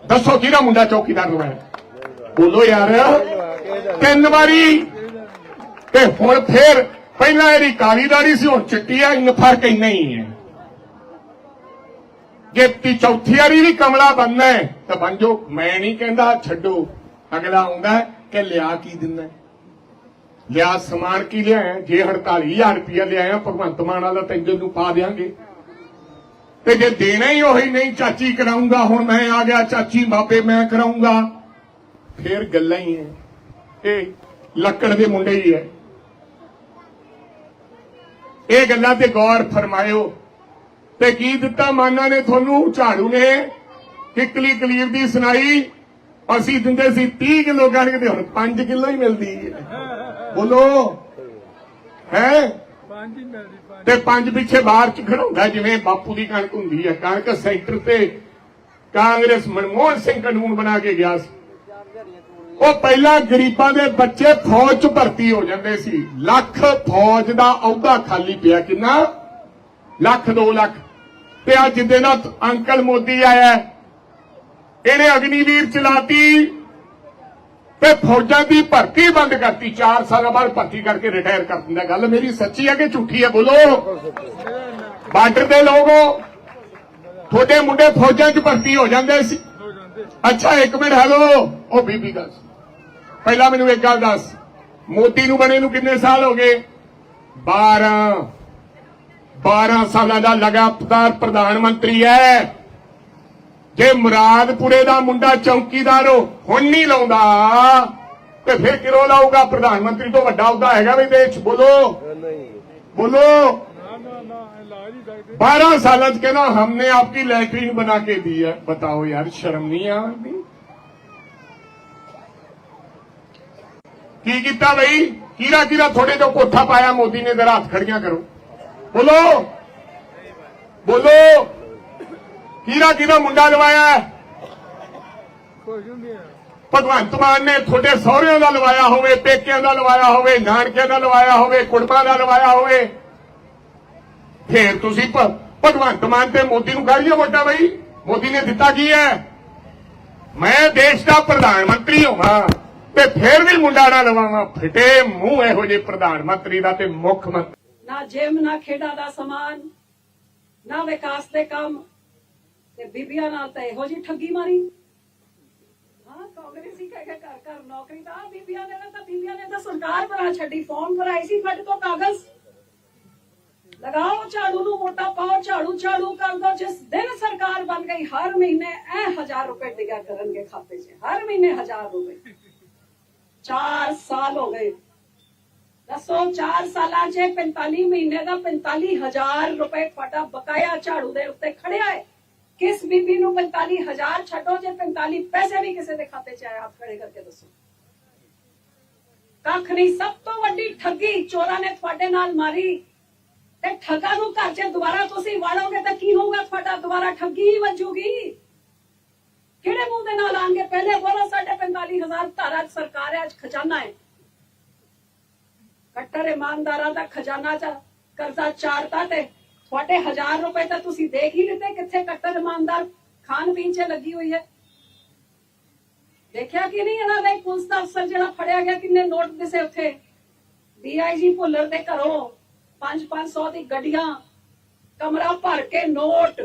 ਦੱਸੋ ਕਿਹੜਾ ਮੁੰਡਾ ਚੌਕੀਦਾਰ ਲਵਾਇਆ? ਬੋਲੋ ਯਾਰ। ਤਿੰਨ ਵਾਰੀ। ਤੇ ਹੁਣ ਫੇਰ ਪਹਿਲਾਂ ਇਹਦੀ ਕਾਲੀ ਦਾੜੀ ਸੀ, ਹੁਣ ਚਿੱਟੀ ਆ ਇੰਨਾ ਫ਼ਰਕ ਇੰਨਾ ਹੀ ਹੈ। ਜੇ ਤੀ ਚੌਥੀ ਵਾਰੀ ਵੀ ਕਮਲਾ ਬੰਨਾ ਤਾਂ ਬਣ ਜਾਓ। ਮੈਂ ਨਹੀਂ ਕਹਿੰਦਾ, ਛੱਡੋ। ਅਗਲਾ ਆਉਂਦਾ ਕਿ ਲਿਆ ਕੀ ਦਿੰਦਾ ਲਿਆ ਸਮਾਨ ਕੀ ਲਿਆਇਆ? ਜੇ 48000 ਰੁਪਇਆ ਲਿਆਇਆ, ਭਗਵੰਤ ਮਾਨ ਵਾਲਾ ਤੈਨੂੰ ਨੂੰ ਪਾ ਦੇਾਂਗੇ ਤੇ ਜੇ ਦੇਣਾ ਹੀ ਉਹੀ ਨਹੀਂ, ਚਾਚੀ ਕਰਾਉਂਗਾ ਹੁਣ ਮੈਂ ਆ ਗਿਆ, ਚਾਚੀ ਬਾਬੇ ਮੈਂ ਕਰਾਉਂਗਾ ਫੇਰ ਗੱਲਾਂ ਹੀ ਹੈ ਇਹ ਲੱਕੜ ਦੇ ਮੁੰਡੇ ਹੀ ਹੈ ਇਹ ਗੱਲਾਂ ਤੇ ਗੌਰ ਫਰਮਾਇਓ। ਤੇ ਕੀ ਦਿੱਤਾ ਮਾਨਾ ਨੇ ਤੁਹਾਨੂੰ? ਝਾੜੂ ਨੇ। ਕਿਕਲੀ ਕਲੀਰ ਦੀ ਸੁਣਾਈ? ਅਸੀਂ ਦਿੰਦੇ ਸੀ 30 ਕਿਲੋ ਕਣਕ ਤੇ ਹੁਣ 5 ਕਿਲੋ ਹੀ ਮਿਲਦੀ ਹੈ ਬੋਲੋ। ਹੈ? ਤੇ ਪੰਜ ਪਿੱਛੇ ਬਾਹਰ ਚ ਖੜਾਉਂਦਾ ਜਿਵੇਂ ਬਾਪੂ ਦੀ ਕਣਕ ਹੁੰਦੀ ਹੈ। ਕਣਕ ਸੈਕਟਰ ਤੇ ਕਾਂਗਰਸ ਮਨਮੋਹਨ ਸਿੰਘ ਕਾਨੂੰਨ ਬਣਾ ਕੇ ਗਿਆ ਸੀ। ਉਹ ਪਹਿਲਾਂ ਗਰੀਬਾਂ ਦੇ ਬੱਚੇ ਫੌਜ ਚ ਭਰਤੀ ਹੋ ਜਾਂਦੇ ਸੀ। ਲੱਖ ਫੌਜ ਦਾ ਅਹੁਦਾ ਖਾਲੀ ਪਿਆ। ਕਿੰਨਾ? ਲੱਖ 2 ਲੱਖ। ਤੇ ਅੱਜ ਦਾ ਅੰਕਲ ਮੋਦੀ ਆਇਆ। ਇਹਨੇ ਅਗਨੀਵੀਰ ਚਲਾਤੀ। ਤੇ ਫੌਜਾਂ ਦੀ ਭਰਤੀ ਬੰਦ ਕਰਤੀ। 4 ਸਾਲਾਂ ਬਾਅਦ ਭਰਤੀ ਕਰਕੇ ਰਿਟਾਇਰ ਕਰ ਦਿੰਦਾ। ਗੱਲ ਮੇਰੀ ਸੱਚੀ ਹੈ ਕਿ ਝੂਠੀ ਹੈ ਬੋਲੋ। ਬਾਰਡਰ ਦੇ ਲੋਗੋ ਤੁਹਾਡੇ ਮੁੰਡੇ ਫੌਜਾਂ 'ਚ ਭਰਤੀ ਹੋ ਜਾਂਦੇ ਸੀ। ਅੱਛਾ, ਇੱਕ ਮਿੰਟ, ਹੈਲੋ। ਉਹ ਬੀਬੀ ਗੱਲ ਸੁਣ। ਪਹਿਲਾਂ ਮੈਨੂੰ ਇੱਕ ਗੱਲ ਦੱਸ। ਮੋਦੀ ਨੂੰ ਬਣੇ ਨੂੰ ਕਿੰਨੇ ਸਾਲ ਹੋ ਗਏ? 12 12 ਸਾਲਾਂ ਦਾ ਲਗਾਤਾਰ ਪ੍ਰਧਾਨ ਮੰਤਰੀ ਹੈ। ਜੇ ਮੁਰਾਦਪੁਰੇ ਦਾ ਮੁੰਡਾ ਚੌਕੀਦਾਰ ਹੁਣ ਨਹੀਂ ਲਾਉਂਦਾ, ਤੇ ਫਿਰ ਕਿਰੋ ਲਾਊਗਾ? ਪ੍ਰਧਾਨ ਮੰਤਰੀ ਤੋਂ ਵੱਡਾ ਹੁੰਦਾ ਹੈਗਾ ਵੀ ਦੇਖ ਬੋਲੋ। ਬੋਲੋ। 12 ਸਾਲਾਂ ਚ ਕਹਿੰਦਾ, ਹਮਨੇ ਆਪਕੀ ਲੈਟਰੀਨ ਬਣਾ ਕੇ ਦੀ ਹੈ। ਬਤਾਓ ਯਾਰ, ਸ਼ਰਮ ਨਹੀਂ ਆਉਂਦੀ? ਕੀ ਕੀਤਾ ਬਈ? ਕੀਰਾ ਕੀਰਾ ਥੋੜੇ ਤੋਂ ਕੋਠਾ ਪਾਇਆ, ਮੋਦੀ ਨੇ ਜਰਾ ਹੱਥ ਖੜੀਆਂ ਕਰੋ। ਬੋਲੋ। ਬੋਲੋ। ਕੀਰਾ ਕੀਰਾ ਮੁੰਡਾ ਲਵਾਇਆ ਭਗਵੰਤ ਮਾਨ ਨੇ ਤੁਹਾਡੇ ਸਹੁਰਿਆਂ ਦਾ ਲਵਾਇਆ ਹੋਵੇ ਪੇਕਿਆਂ ਦਾ ਲਵਾਇਆ ਹੋਵੇ ਨਾਨਕਿਆਂ ਦਾ ਲਵਾਇਆ ਹੋਵੇ ਕੁੜਮਾਂ ਦਾ ਲਵਾਇਆ ਹੋਵੇ। ਫੇਰ ਤੁਸੀਂ ਭਗਵੰਤ ਮਾਨ ਤੇ ਮੋਦੀ ਨੂੰ ਕਾਹਦੀਆਂ ਵੋਟਾਂ ਬਈ। ਮੋਦੀ ਨੇ ਦਿੱਤਾ ਕੀ ਹੈ? ਮੈਂ ਦੇਸ਼ ਦਾ ਪ੍ਰਧਾਨ ਮੰਤਰੀ ਹਾਂ ਤੇ ਫੇਰ ਵੀ ਮੁੰਡਾ ਨਾ ਲਵਾਵਾਂ। ਫਿੱਟੇ ਮੂੰਹ ਇਹੋ ਜਿਹੇ ਪ੍ਰਧਾਨ ਮੰਤਰੀ ਦਾ ਤੇ ਮੁੱਖ ਮੰਤਰੀ। ਨਾ ਜਿਮ ਨਾ ਖੇਡਾਂ ਦਾ ਸਮਾਨ ਨਾ ਵਿਕਾਸ ਦੇ ਕੰਮ ਤੇ ਬੀਬੀਆਂ ਨਾਲ ਤਾਂ ਇਹੋ ਜੀ ਠੱਗੀ ਮਾਰੀ। ਹਾਂ, ਕਾਂਗਰਸੀ ਕਹਿ ਕੇ ਘਰ ਘਰ ਨੌਕਰੀ ਦਾ ਬੀਬੀਆਂ ਨੇ ਤਾਂ ਬੀਬੀਆਂ ਨੇ ਤਾਂ ਸਰਕਾਰ ਬਣਾ ਛੱਡੀ, ਫਾਰਮ ਭਰਾਈ ਸੀ ਸਾਡੇ ਤੋਂ ਕਾਗਜ਼। ਲਗਾਓ ਝਾੜੂ ਨੂੰ ਵੋਟਾਂ ਪਾਓ ਝਾੜੂ ਝਾੜੂ ਕਰ ਦੋ, ਜਿਸ ਦਿਨ ਸਰਕਾਰ ਬਣ ਗਈ, ਹਰ ਮਹੀਨੇ ਐ ਹਜ਼ਾਰ ਰੁਪਏ ਡਿਗਾ ਕਰਨਗੇ ਖਾਤੇ 'ਚ, ਹਰ ਮਹੀਨੇ ਹਜ਼ਾਰ ਰੁਪਏ। 4 ਸਾਲ ਹੋ ਗਏ। ਦੱਸੋ 4 ਸਾਲਾਂ 'ਚ 45 ਮਹੀਨੇ ਦਾ 45000 ਰੁਪਏ ਤੁਹਾਡਾ ਬਕਾਇਆ ਝਾੜੂ ਦੇ ਉੱਤੇ ਖੜਿਆ ਹੈ ਕਿਸ ਬੀਬੀ ਨੂੰ 45000 ਛੱਡੋ ਜੇ 45 ਪੈਸੇ ਵੀ ਕਿਸੇ ਦੇ ਖਾਤੇ 'ਚ ਆਇਆ ਹੱਥ ਖੜੇ ਕਰਕੇ ਦੱਸੋ। ਕੱਖ ਨਹੀਂ, ਸਭ ਤੋਂ ਵੱਡੀ ਠੱਗੀ ਚੋਰਾਂ ਨੇ ਤੁਹਾਡੇ ਨਾਲ ਮਾਰੀ ਤੇ ਠੱਗਾ ਨੂੰ ਘਰ 'ਚ ਦੁਬਾਰਾ ਤੁਸੀਂ ਵਾੜੋਗੇ ਤਾਂ ਕੀ ਹੋਊਗਾ ਤੁਹਾਡਾ? ਦੁਬਾਰਾ ਠੱਗੀ ਹੀ ਵੱਜੂਗੀ। ਕਿਹੜੇ ਮੂੰਹ ਦੇ ਨਾਲ ਆਣਗੇ? ਪਹਿਲੇ ਬੋਲੋ, ਸਾਡੇ 45000 ਧਾਰਾ 'ਚ ਸਰਕਾਰ ਹੈ, ਅੱਜ ਖਜ਼ਾਨਾ ਹੈ। ਕੱਟਰ ਇਮਾਨਦਾਰਾਂ ਦਾ ਖਜ਼ਾਨਾ ਚ ਕਰਜ਼ਾ ਚਾੜਤਾ ਤੇ ਤੁਹਾਡੇ 1000 ਰੁਪਏ ਤਾਂ ਤੁਸੀਂ ਦੇਖ ਹੀ ਲਿੱਤੇ, ਕਿੱਥੇ ਕੱਟਰ ਇਮਾਨਦਾਰ ਖਾਨ ਪੀਣ 'ਚ ਲੱਗੀ ਹੋਈ ਹੈ। ਦੇਖਿਆ ਕਿ ਨਹੀਂ ਇਹਨਾਂ ਦਾ ਇੱਕ ਪੁਲਿਸ ਦਾ ਅਫਸਰ ਜਿਹੜਾ ਫੜਿਆ ਗਿਆ ਕਿੰਨੇ ਨੋਟ ਦਿਸੇ ਉੱਥੇ? ਡੀਆਈਜੀ ਭੁੱਲਰ ਦੇ ਘਰੋਂ 5-500 ਦੀ ਗੱਡੀਆਂ, ਕਮਰਾ ਭਰ ਕੇ ਨੋਟ,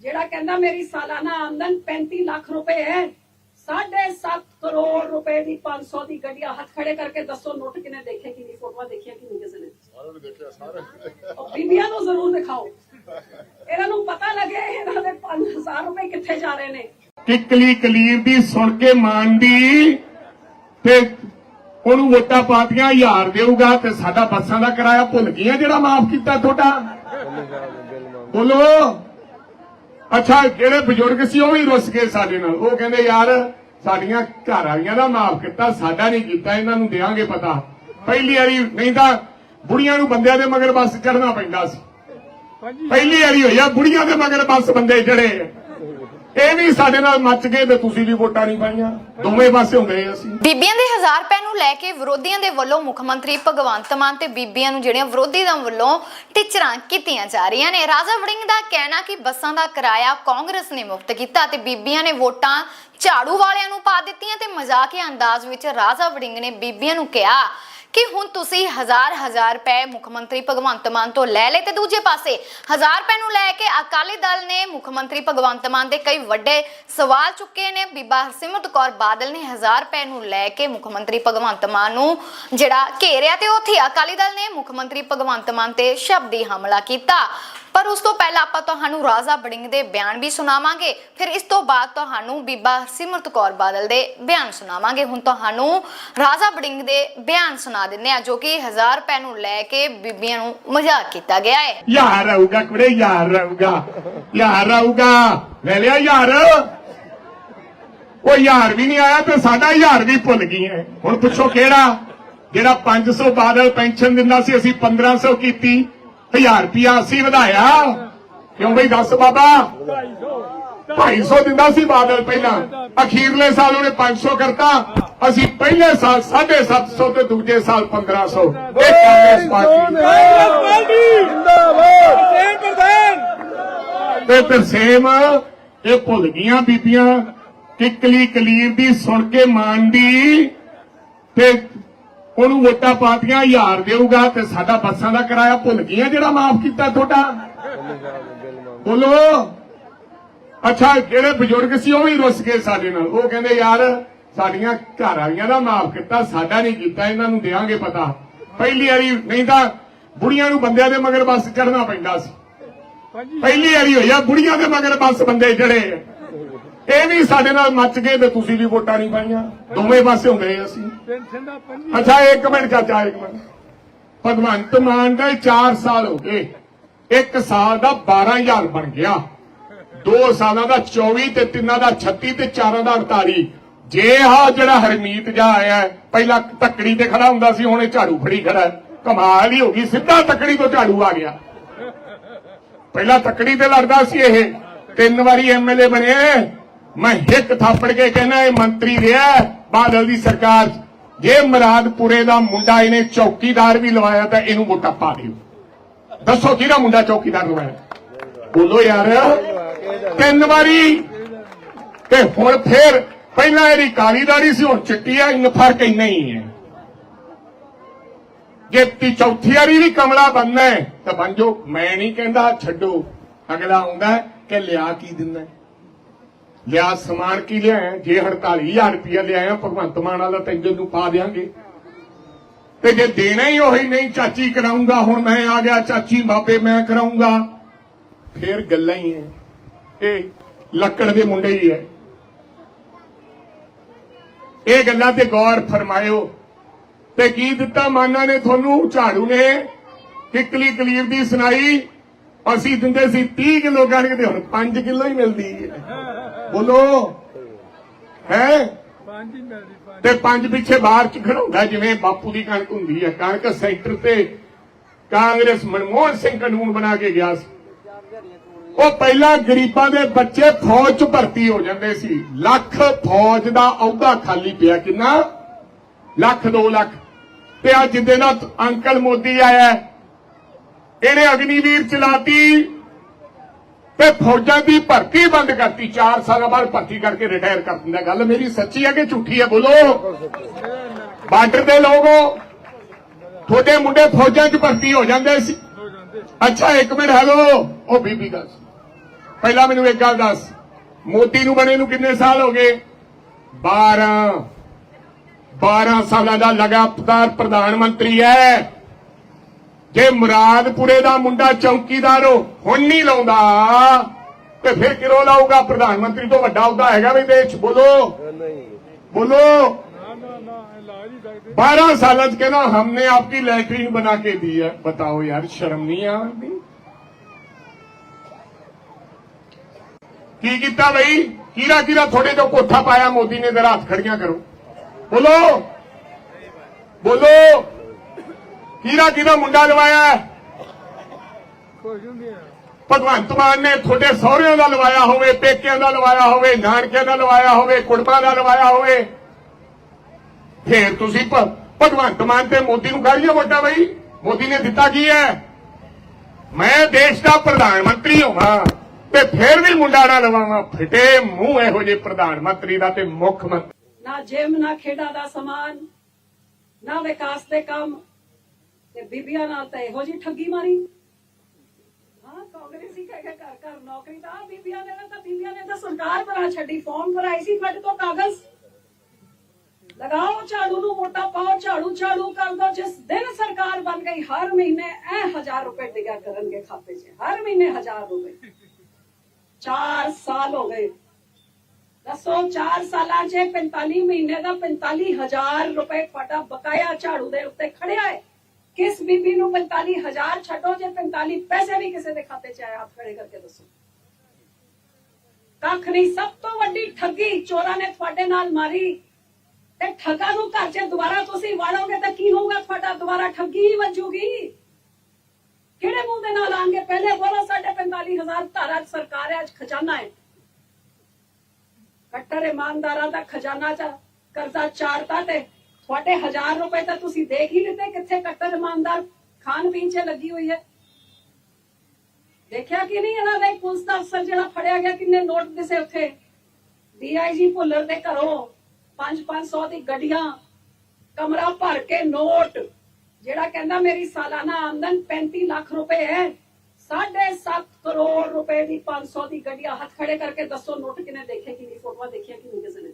ਜਿਹੜਾ ਕਹਿੰਦਾ ਮੇਰੀ ਸਾਲਾਨਾ ਆਮਦਨ 35 ਲੱਖ ਰੁਪਏ ਹੈ 7.5 ਕਰੋੜ ਰੁਪਏ ਦੀ 500 ਦੀ ਗੱਡੀਆਂ ਹੱਥ ਖੜੇ ਕਰਕੇ ਦੱਸੋ ਨੋਟ ਕਿਨੇ ਦੇਖੇ ਕਿ ਨਹੀਂ ਫੋਟੋਆਂ ਦੇਖੀਆਂ ਕਿ ਨਹੀਂ ਕਿਸੇ ਬੀਬੀਆਂ ਨੂੰ ਜ਼ਰੂਰ ਦਿਖਾਓ। ਇਹਨਾਂ ਨੂੰ ਪਤਾ ਲੱਗੇ ਇਹਨਾਂ ਦੇ 5000 ਰੁਪਏ ਕਿੱਥੇ ਜਾ ਰਹੇ ਨੇ। ਕਿਕਲੀ ਕਲੀਰ ਦੀ ਸੁਣ ਕੇ ਮਾਨ ਦੀ ਤੇ ਉਹਨੂੰ ਵੋਟਾਂ ਪਾਤੀਆਂ, ਹਜ਼ਾਰ ਦੇਊਗਾ ਤੇ ਸਾਡਾ ਬੱਸਾਂ ਦਾ ਕਿਰਾਇਆ ਭੁੱਲ ਗਈਆਂ ਜਿਹੜਾ ਮਾਫ ਕੀਤਾ ਤੁਹਾਡਾ। ਬੋਲੋ। ਅੱਛਾ, ਜਿਹੜੇ ਬਜ਼ੁਰਗ ਸੀ ਉਹ ਵੀ ਰੁੱਸ ਗਏ ਸਾਡੇ ਨਾਲ। ਉਹ ਕਹਿੰਦੇ, ਯਾਰ, ਸਾਡੀਆਂ ਘਰ ਵਾਲੀਆਂ ਦਾ ਮਾਫ ਕੀਤਾ, ਸਾਡਾ ਨਹੀਂ ਕੀਤਾ, ਇਹਨਾਂ ਨੂੰ ਦੇਾਂਗੇ ਪਤਾ। ਪਹਿਲੀ ਵਾਰੀ ਨਹੀਂ ਤਾਂ ਬੁੜੀਆਂ ਨੂੰ ਬੰਦਿਆਂ ਦੇ ਮਗਰ ਬੱਸ ਚੜਨਾ ਪੈਂਦਾ ਸੀ। ਪਹਿਲੀ ਵਾਰੀ ਹੋਈ ਆ ਬੁੜੀਆਂ ਦੇ ਮਗਰ ਬੱਸ ਬੰਦੇ ਚੜੇ ਇਹ ਵੀ ਸਾਡੇ ਨਾਲ ਮੱਚ ਗਏ ਤੇ ਤੁਸੀਂ ਵੀ ਵੋਟਾਂ ਨਹੀਂ ਪਾਈਆਂ। ਦੋਵੇਂ ਪਾਸੇ ਹੁੰਦੇ ਅਸੀਂ। ਬੀਬੀਆਂ ਦੇ 1000 ਰੁਪਏ ਨੂੰ ਲੈ ਕੇ ਵਿਰੋਧੀਆਂ ਦੇ ਵੱਲੋਂ ਮੁੱਖ ਮੰਤਰੀ ਭਗਵੰਤ ਮਾਨ ਤੇ ਬੀਬੀਆਂ ਨੂੰ ਜਿਹੜੀਆਂ ਵਿਰੋਧੀ ਦਲ ਵੱਲੋਂ ਟਿਚਰਾਂ ਕੀਤੀਆਂ ਜਾ ਰਹੀਆਂ ਨੇ। ਰਾਜਾ ਵੜਿੰਗ ਦਾ ਕਹਿਣਾ ਕਿ ਬੱਸਾਂ ਦਾ ਕਿਰਾਇਆ ਕਾਂਗਰਸ ਨੇ ਮੁਫਤ ਕੀਤਾ ਤੇ ਬੀਬੀਆਂ ਨੇ ਵੋਟਾਂ ਝਾੜੂ ਵਾਲਿਆਂ ਨੂੰ ਪਾ ਦਿੱਤੀਆਂ ਤੇ ਮਜ਼ਾਕੀਆ ਅੰਦਾਜ਼ ਵਿੱਚ ਰਾਜਾ ਵੜਿੰਗ ਨੇ ਬੀਬੀਆਂ ਨੂੰ ਕਿਹਾ ਕਿ ਹੁਣ ਤੁਸੀਂ ਹਜ਼ਾਰ ਹਜ਼ਾਰ ਰੁਪਏ ਮੁੱਖ ਮੰਤਰੀ ਭਗਵੰਤ ਮਾਨ ਤੋਂ ਲੈ ਲਏ ਤੇ ਦੂਜੇ ਪਾਸੇ ਹਜ਼ਾਰ ਰੁਪਏ ਨੂੰ ਲੈ ਕੇ ਅਕਾਲੀ ਦਲ ਨੇ ਮੁੱਖ ਮੰਤਰੀ ਭਗਵੰਤ ਮਾਨ ਦੇ ਕਈ ਵੱਡੇ ਸਵਾਲ ਚੁੱਕੇ ਨੇ। ਬੀਬਾ ਹਰਸਿਮਰਤ ਕੌਰ ਬਾਦਲ ਨੇ ਹਜ਼ਾਰ ਰੁਪਏ ਨੂੰ ਲੈ ਕੇ ਮੁੱਖ ਮੰਤਰੀ ਭਗਵੰਤ ਮਾਨ ਨੂੰ ਜਿਹੜਾ ਘੇਰਿਆ ਤੇ ਉੱਥੇ ਅਕਾਲੀ ਦਲ ਨੇ ਮੁੱਖ ਮੰਤਰੀ ਭਗਵੰਤ ਮਾਨ ਤੇ ਸ਼ਬਦੀ ਹਮਲਾ ਕੀਤਾ। ਪਰ ਉਸ ਤੋਂ ਪਹਿਲਾਂ ਆਪਾਂ ਤੁਹਾਨੂੰ ਰਾਜਾ ਬੜਿੰਗ ਦੇ ਬਿਆਨ ਵੀ ਸੁਣਾਵਾਂਗੇ। ਫਿਰ ਇਸ ਤੋਂ ਬਾਅਦ ਤੁਹਾਨੂੰ ਬੀਬਾ ਸਿਮਰਤ ਕੌਰ ਬਾਦਲ ਦੇ ਬਿਆਨ ਸੁਣਾਵਾਂਗੇ। ਹੁਣ ਤੁਹਾਨੂੰ ਰਾਜਾ ਬੜਿੰਗ ਦੇ ਬਿਆਨ ਸੁਣਾ ਦਿੰਦੇ ਆ ਜੋ ਕਿ 1000 ਰੁਪਏ ਨੂੰ ਲੈ ਕੇ ਬੀਬੀਆਂ ਨੂੰ ਮਜ਼ਾਕ ਕੀਤਾ ਗਿਆ ਹੈ। ਯਾਰ ਆਊਗਾ ਕੁੜੇ, ਯਾਰ ਰਹੂਗਾ ਯਾਰ ਆਊਗਾ। ਲੈ ਲਿਆ ਯਾਰ। ਉਹ ਯਾਰ ਵੀ ਨਹੀਂ ਆਇਆ ਤੇ ਸਾਡਾ ਯਾਰ ਵੀ ਭੁੱਲ ਗਈ ਹੈ। ਹੁਣ ਪੁੱਛੋ ਕਿਹੜਾ? ਜਿਹੜਾ 500 ਬਾਦਲ ਪੈਨਸ਼ਨ ਦਿੰਦਾ ਸੀ, ਅਸੀਂ 1500 ਕੀਤੀ। 1000 ਰੁਪਿਆ ਅਸੀਂ ਵਧਾਇਆ। ਕਿਉਂ ਬਈ ਦੱਸ ਬਾਬਾ? 250 ਦਿੰਦਾ ਸੀ ਬਾਦਲ ਪਹਿਲਾਂ। ਅਖੀਰਲੇ ਸਾਲ ਉਹਨੇ 500 ਕਰਤਾ। ਅਸੀਂ ਪਹਿਲੇ ਸਾਲ 750 ਤੇ ਦੂਜੇ ਸਾਲ 1500 ਇਹ ਕਾਂਗਰਸ ਪਾਰਟੀ। ਤੇ ਤਰਸੇਮ ਇਹ ਭੁੱਲ ਗਈਆਂ ਬੀਬੀਆਂ, ਕਿਕਲੀ ਕਲੀਰ ਦੀ ਸੁਣ ਕੇ ਮਾਨ ਦੀ ਤੇ ਉਹਨੂੰ ਵੋਟਾਂ ਪਾਤੀਆਂ ਹਜ਼ਾਰ ਦੇਊਗਾ ਤੇ ਸਾਡਾ ਬੱਸਾਂ ਦਾ ਕਿਰਾਇਆ ਭੁੱਲ ਗਈਆਂ ਜਿਹੜਾ ਮਾਫ ਕੀਤਾ ਤੁਹਾਡਾ। ਬੋਲੋ। ਅੱਛਾ ਜਿਹੜੇ ਬਜ਼ੁਰਗ ਸੀ ਉਹ ਵੀ ਰੁੱਸ ਗਏ ਸਾਡੇ ਨਾਲ। ਉਹ ਕਹਿੰਦੇ ਯਾਰ ਸਾਡੀਆਂ ਘਰ ਵਾਲੀਆਂ ਦਾ ਮਾਫ ਕੀਤਾ ਸਾਡਾ ਨਹੀਂ ਕੀਤਾ ਇਹਨਾਂ ਨੂੰ ਦੇਾਂਗੇ ਪਤਾ। ਪਹਿਲੀ ਵਾਰੀ ਨਹੀਂ ਤਾਂ ਬੁੜੀਆਂ ਨੂੰ ਬੰਦਿਆਂ ਦੇ ਮਗਰ ਬੱਸ ਚੜਨਾ ਪੈਂਦਾ ਸੀ। ਪਹਿਲੀ ਵਾਰੀ ਹੋਈ ਆ ਬੁੜੀਆਂ ਦੇ ਮਗਰ ਬੱਸ ਬੰਦੇ ਜਿਹੜੇ ਇਹ ਵੀ ਸਾਡੇ ਨਾਲ ਮੱਚ ਗਏ ਤੇ ਤੁਸੀਂ ਵੀ ਵੋਟਾਂ ਨਹੀਂ ਪਾਈਆਂ। ਦੋਵੇਂ ਪਾਸੇ ਹੁੰਦੇ ਅਸੀਂ। ਅੱਛਾ, ਇੱਕ ਮਿੰਟ ਚਾਚਾ, ਇੱਕ ਮਿੰਟ। ਭਗਵੰਤ ਮਾਨ ਦਾ 4 ਸਾਲ ਹੋ ਗਏ। ਇੱਕ ਸਾਲ ਦਾ 12000 ਬਣ ਗਿਆ। ਦੋ ਸਾਲਾਂ ਦਾ 24 ਤੇ ਤਿੰਨਾਂ ਦਾ 36 ਤੇ ਚਾਰਾਂ ਦਾ 48 ਜੇ ਆ ਜਿਹੜਾ ਹਰਮੀਤ ਜਾ ਆਇਆ, ਪਹਿਲਾਂ ਤੱਕੜੀ ਤੇ ਖੜਾ ਹੁੰਦਾ ਸੀ, ਹੁਣ ਇਹ ਝਾੜੂ ਫੜੀ ਖੜਾ। ਹੈ। ਕਮਾਲ ਹੀ ਹੋ ਗਈ, ਸਿੱਧਾ ਤੱਕੜੀ ਤੋਂ ਝਾੜੂ ਆ ਗਿਆ। ਪਹਿਲਾਂ ਤੱਕੜੀ ਤੇ ਲੜਦਾ ਸੀ ਇਹ। ਤਿੰਨ ਵਾਰੀ ਐਮਐਲਏ ਬਣਿਆ ਮੈਂ ਹਿੱਕ ਥਾਪੜ ਕੇ ਕਹਿੰਦਾ ਇਹ ਮੰਤਰੀ ਰਿਹਾ ਬਾਦਲ ਦੀ ਸਰਕਾਰ। 'ਚ। ਜੇ ਮਰਾਦਪੁਰੇ ਦਾ ਮੁੰਡਾ ਇਹਨੇ ਚੌਕੀਦਾਰ ਵੀ ਲਵਾਇਆ ਤਾਂ ਇਹਨੂੰ ਵੋਟਾਂ ਪਾ ਦਿਓ। ਦੱਸੋ ਕਿਹਦਾ ਮੁੰਡਾ ਚੌਕੀਦਾਰ ਲਵਾਇਆ? ਬੋਲੋ ਯਾਰ। ਤਿੰਨ ਵਾਰੀ। ਤੇ ਹੁਣ ਫੇਰ ਪਹਿਲਾਂ ਇਹਦੀ ਕਾਲੀ ਦਾੜੀ ਸੀ, ਹੁਣ ਚਿੱਟੀ ਆ, ਇਨ ਫ਼ਰਕ ਇੰਨਾ ਹੀ ਹੈ। ਜੇ ਤੀ ਚੌਥੀ ਵਾਰੀ ਵੀ ਕਮਲਾ ਬੰਨਾ ਤਾਂ ਬਣ ਜਾਓ। ਮੈਂ ਨਹੀਂ ਕਹਿੰਦਾ ਛੱਡੋ। ਅਗਲਾ ਆਉਂਦਾ ਕਿ ਲਿਆ ਕੀ ਦਿੰਦਾ ਲਿਆ ਸਮਾਨ ਕੀ ਲਿਆਇਆ? ਜੇ 48000 ਰੁਪਇਆ ਲਿਆਇਆ, ਭਗਵੰਤ ਮਾਨ ਵਾਲਾ ਤੈਨੂੰ ਨੂੰ ਪਾ ਦੇਾਂਗੇ ਤੇ ਜੇ ਦੇਣਾ ਹੀ ਉਹੀ ਨਹੀਂ, ਚਾਚੀ ਕਰਾਉਂਗਾ ਹੁਣ ਮੈਂ ਆ ਗਿਆ, ਚਾਚੀ ਬਾਬੇ ਮੈਂ ਕਰਾਉਂਗਾ ਫੇਰ ਗੱਲਾਂ ਹੀ ਹੈ ਇਹ ਲੱਕੜ ਦੇ ਮੁੰਡੇ ਹੀ ਹੈ ਇਹ ਗੱਲਾਂ ਤੇ ਗੌਰ ਫਰਮਾਇਓ। ਤੇ ਕੀ ਦਿੱਤਾ ਮਾਨਾ ਨੇ ਤੁਹਾਨੂੰ? ਝਾੜੂ ਨੇ। ਕਿਕਲੀ ਕਲੀਰ ਦੀ ਸੁਣਾਈ ਅਸੀਂ ਦਿੰਦੇ ਸੀ 30 ਕਿਲੋ ਕਣਕ ਤੇ ਹੁਣ 5 ਕਿਲੋ ਹੀ ਮਿਲਦੀ ਹੈ। ਬੋਲੋ। ਹੈ? ਪੰਜ ਹੀ ਮਿਲਦੀ ਤੇ ਪੰਜ ਪਿੱਛੇ ਬਾਹਰ ਚ ਖੜਾਉਂਦਾ ਜਿਵੇਂ ਬਾਪੂ ਦੀ ਕਣਕ ਹੁੰਦੀ ਹੈ। ਕਣਕ ਸੈਂਟਰ ਤੇ ਕਾਂਗਰਸ ਮਨਮੋਹਨ ਸਿੰਘ ਕਾਨੂੰਨ ਬਣਾ ਕੇ ਗਿਆ ਸੀ। ਉਹ ਪਹਿਲਾਂ ਗਰੀਬਾਂ ਦੇ ਬੱਚੇ ਫੌਜ ਚ ਭਰਤੀ ਹੋ ਜਾਂਦੇ ਸੀ। ਲੱਖ ਫੌਜ ਦਾ ਅਹੁਦਾ ਖਾਲੀ ਪਿਆ ਕਿੰਨਾ? ਲੱਖ 2 ਲੱਖ। ਤੇ ਅੱਜ ਜਿੱਦੇ ਨਾਲ ਅੰਕਲ ਮੋਦੀ ਆਇਆ। ਇਹਨੇ ਅਗਨੀਵੀਰ ਚਲਾਤੀ ਤੇ ਫੌਜਾਂ ਦੀ ਭਰਤੀ ਬੰਦ ਕਰਤੀ। 4 ਸਾਲਾਂ ਬਾਅਦ ਭਰਤੀ ਕਰਕੇ ਰਿਟਾਇਰ ਕਰ ਦਿੰਦਾ। ਗੱਲ ਮੇਰੀ ਸੱਚੀ ਹੈ ਕਿ ਝੂਠੀ ਹੈ ਬੋਲੋ? ਬਾਰਡਰ ਦੇ ਲੋਗੋ ਤੁਹਾਡੇ ਮੁੰਡੇ ਫੌਜਾਂ 'ਚ ਭਰਤੀ ਹੋ ਜਾਂਦੇ ਸੀ। ਅੱਛਾ, ਇੱਕ ਮਿੰਟ, ਹੈਲੋ। ਉਹ ਬੀਬੀ ਦੱਸ ਪਹਿਲਾਂ ਮੈਨੂੰ ਇੱਕ ਗੱਲ ਦੱਸ। ਮੋਦੀ ਨੂੰ ਬਣੇ ਨੂੰ ਕਿੰਨੇ ਸਾਲ ਹੋ ਗਏ? 12 12 ਸਾਲਾਂ ਦਾ ਲਗਾਤਾਰ ਪ੍ਰਧਾਨ ਮੰਤਰੀ ਹੈ। ਜੇ ਮੁਰਾਦਪੁਰੇ ਦਾ ਮੁੰਡਾ ਚੌਕੀਦਾਰ ਹੁਣ ਨਹੀਂ ਲਾਉਂਦਾ, ਤੇ ਫਿਰ ਕਿਰੋ ਲਾਊਗਾ? ਪ੍ਰਧਾਨ ਮੰਤਰੀ ਤੋਂ ਵੱਡਾ ਹੁੰਦਾ ਹੈਗਾ ਵੀ ਦੇਸ਼, ਬੋਲੋ। ਨਹੀਂ ਬੋਲੋ। 12 ਸਾਲਾਂ ਚ ਕਹਿੰਦਾ, ਹਮਨੇ ਆਪਕੀ ਲੈਟਰੀਨ ਬਣਾ ਕੇ ਦੀ ਹੈ। ਬਤਾਓ ਯਾਰ, ਸ਼ਰਮ ਨਹੀਂ ਆਉਂਦੀ? ਕੀ ਕੀਤਾ ਬਈ? ਕੀਰਾ ਕੀਰਾ ਥੋੜੇ ਜੋ ਕੋਠਾ ਪਾਇਆ, ਮੋਦੀ ਨੇ ਜ਼ਰਾ ਹੱਥ ਖੜੀਆਂ ਕਰੋ। ਬੋਲੋ। ਬੋਲੋ। ਕੀਰਾ ਕੀਰਾ ਮੁੰਡਾ ਲਵਾਇਆ ਭਗਵੰਤ ਮਾਨ ਨੇ ਤੁਹਾਡੇ ਸਹੁਰਿਆਂ ਦਾ ਲਵਾਇਆ ਹੋਵੇ ਪੇਕਿਆਂ ਦਾ ਲਵਾਇਆ ਹੋਵੇ ਨਾਨਕਿਆਂ ਦਾ ਲਵਾਇਆ ਹੋਵੇ ਕੁੜਮਾਂ ਦਾ ਲਵਾਇਆ ਹੋਵੇ। ਫੇਰ ਤੁਸੀਂ ਭਗਵੰਤ ਮਾਨ ਤੇ ਮੋਦੀ ਨੂੰ ਗਾਲੀਆਂ ਵੋਟਾਂ ਬਈ। ਮੋਦੀ ਨੇ ਦਿੱਤਾ ਕੀ ਹੈ? ਮੈਂ ਦੇਸ਼ ਦਾ ਪ੍ਰਧਾਨ ਮੰਤਰੀ ਹੋਵਾਂ ਤੇ ਫੇਰ ਵੀ ਮੁੰਡਾ ਨਾ ਲਵਾਵਾਂ। ਫਿੱਟੇ ਮੂੰਹ ਇਹੋ ਜਿਹੇ ਪ੍ਰਧਾਨ ਮੰਤਰੀ ਦਾ ਤੇ ਮੁੱਖ ਮੰਤਰੀ। ਨਾ ਜਿਮ ਨਾ ਖੇਡਾਂ ਦਾ ਸਮਾਨ ਨਾ ਵਿਕਾਸ ਦੇ ਕੰਮ ਤੇ ਬੀਬੀਆਂ ਨਾਲ ਤਾਂ ਇਹੋ ਜੀ ਠੱਗੀ ਮਾਰੀ। ਹਾਂ, ਕਾਂਗਰਸੀ ਕਹਿ ਕੇ ਘਰ ਘਰ ਨੌਕਰੀ ਤਾਂ ਬੀਬੀਆਂ ਨੇ ਤਾਂ ਬੀਬੀਆਂ ਨੇ ਤਾਂ ਸਰਕਾਰ ਬਣਾ ਛੱਡੀ, ਫਾਰਮ ਭਰਾਈ ਸੀ ਫਟ ਤੋਂ ਕਾਗਜ਼। ਲਗਾਓ ਝਾੜੂ ਨੂੰ ਵੋਟਾਂ ਪਾਓ ਝਾੜੂ ਝਾੜੂ ਕਰ ਦੋ ਜਿਸ ਦਿਨ ਸਰਕਾਰ ਬਣ ਗਈ, ਹਰ ਮਹੀਨੇ ਐ ਹਜ਼ਾਰ ਰੁਪਏ ਡਿਗਾ ਕਰਨਗੇ ਖਾਤੇ 'ਚ, ਹਰ ਮਹੀਨੇ ਹਜ਼ਾਰ ਰੁਪਏ। 4 ਸਾਲ ਹੋ ਗਏ। ਦੱਸੋ 4 ਸਾਲਾਂ 'ਚ 45 ਮਹੀਨੇ ਦਾ 45000 ਰੁਪਏ ਤੁਹਾਡਾ ਬਕਾਇਆ ਝਾੜੂ ਦੇ ਉੱਤੇ ਖੜਿਆ ਹੈ। ਕਿਸ ਬੀਬੀ ਨੂੰ 45000 ਛੱਡੋ, ਜੇ 45 ਪੈਸੇ ਵੀ ਕਿਸੇ ਦੇ ਖਾਤੇ 'ਚ ਆਏ ਹੱਥ ਖੜੇ ਕਰਕੇ ਦੱਸੋ। ਕੱਖ ਨਹੀਂ, ਸਭ ਤੋਂ ਵੱਡੀ ਠੱਗੀ ਚੋਰਾਂ ਨੇ ਤੁਹਾਡੇ ਨਾਲ ਮਾਰੀ ਤੇ ਠੱਗਾ ਨੂੰ ਘਰ 'ਚ ਦੁਬਾਰਾ ਤੁਸੀਂ ਵਾੜੋਗੇ ਤਾਂ ਕੀ ਹੋਊਗਾ ਤੁਹਾਡਾ? ਦੁਬਾਰਾ ਠੱਗੀ ਹੀ ਵੱਜੂਗੀ। ਕਿਹੜੇ ਮੂੰਹ ਦੇ ਨਾਲ ਆਣਗੇ? ਪਹਿਲੇ ਬੋਲੋ, ਸਾਡੇ 45000 ਧਾਰਾ 'ਚ ਸਰਕਾਰ ਹੈ, ਅੱਜ ਖਜ਼ਾਨਾ ਹੈ। ਕੱਟਰ ਇਮਾਨਦਾਰਾਂ ਦਾ ਖਜ਼ਾਨਾ ਚ ਕਰਜ਼ਾ ਚਾੜਤਾ ਤੇ ਤੁਹਾਡੇ 1000 ਰੁਪਏ ਤਾਂ ਤੁਸੀਂ ਦੇਖ ਹੀ ਲਿੱਤੇ, ਕਿੱਥੇ ਕੱਟਰ ਇਮਾਨਦਾਰ ਖਾਣ ਪੀਣ ਚ ਲੱਗੀ ਹੋਈ ਹੈ। ਦੇਖਿਆ ਕਿ ਨਹੀਂ ਇਹਨਾਂ ਦਾ ਇੱਕ ਪੁਲਿਸ ਦਾ ਅਫਸਰ ਜਿਹੜਾ ਫੜਿਆ ਗਿਆ, ਕਿੰਨੇ ਨੋਟ ਦਿਸੇ ਉੱਥੇ? ਡੀਆਈਜੀ ਭੁੱਲਰ ਦੇ ਘਰੋਂ 5-500 ਦੀ ਗੱਡੀਆਂ, ਕਮਰਾ ਭਰ ਕੇ ਨੋਟ, ਜਿਹੜਾ ਕਹਿੰਦਾ ਮੇਰੀ ਸਾਲਾਨਾ ਆਮਦਨ 35 ਲੱਖ ਰੁਪਏ ਹੈ 7.5 ਕਰੋੜ ਰੁਪਏ ਦੀ 500 ਦੀ ਗੱਡੀਆਂ ਹੱਥ ਖੜੇ ਕਰਕੇ ਦੱਸੋ ਨੋਟ ਕਿਨੇ ਦੇਖੇ ਕਿ ਨਹੀਂ ਫੋਟੋਆਂ ਦੇਖੀਆਂ ਕਿ ਨਹੀਂ ਕਿਸੇ ਨੇ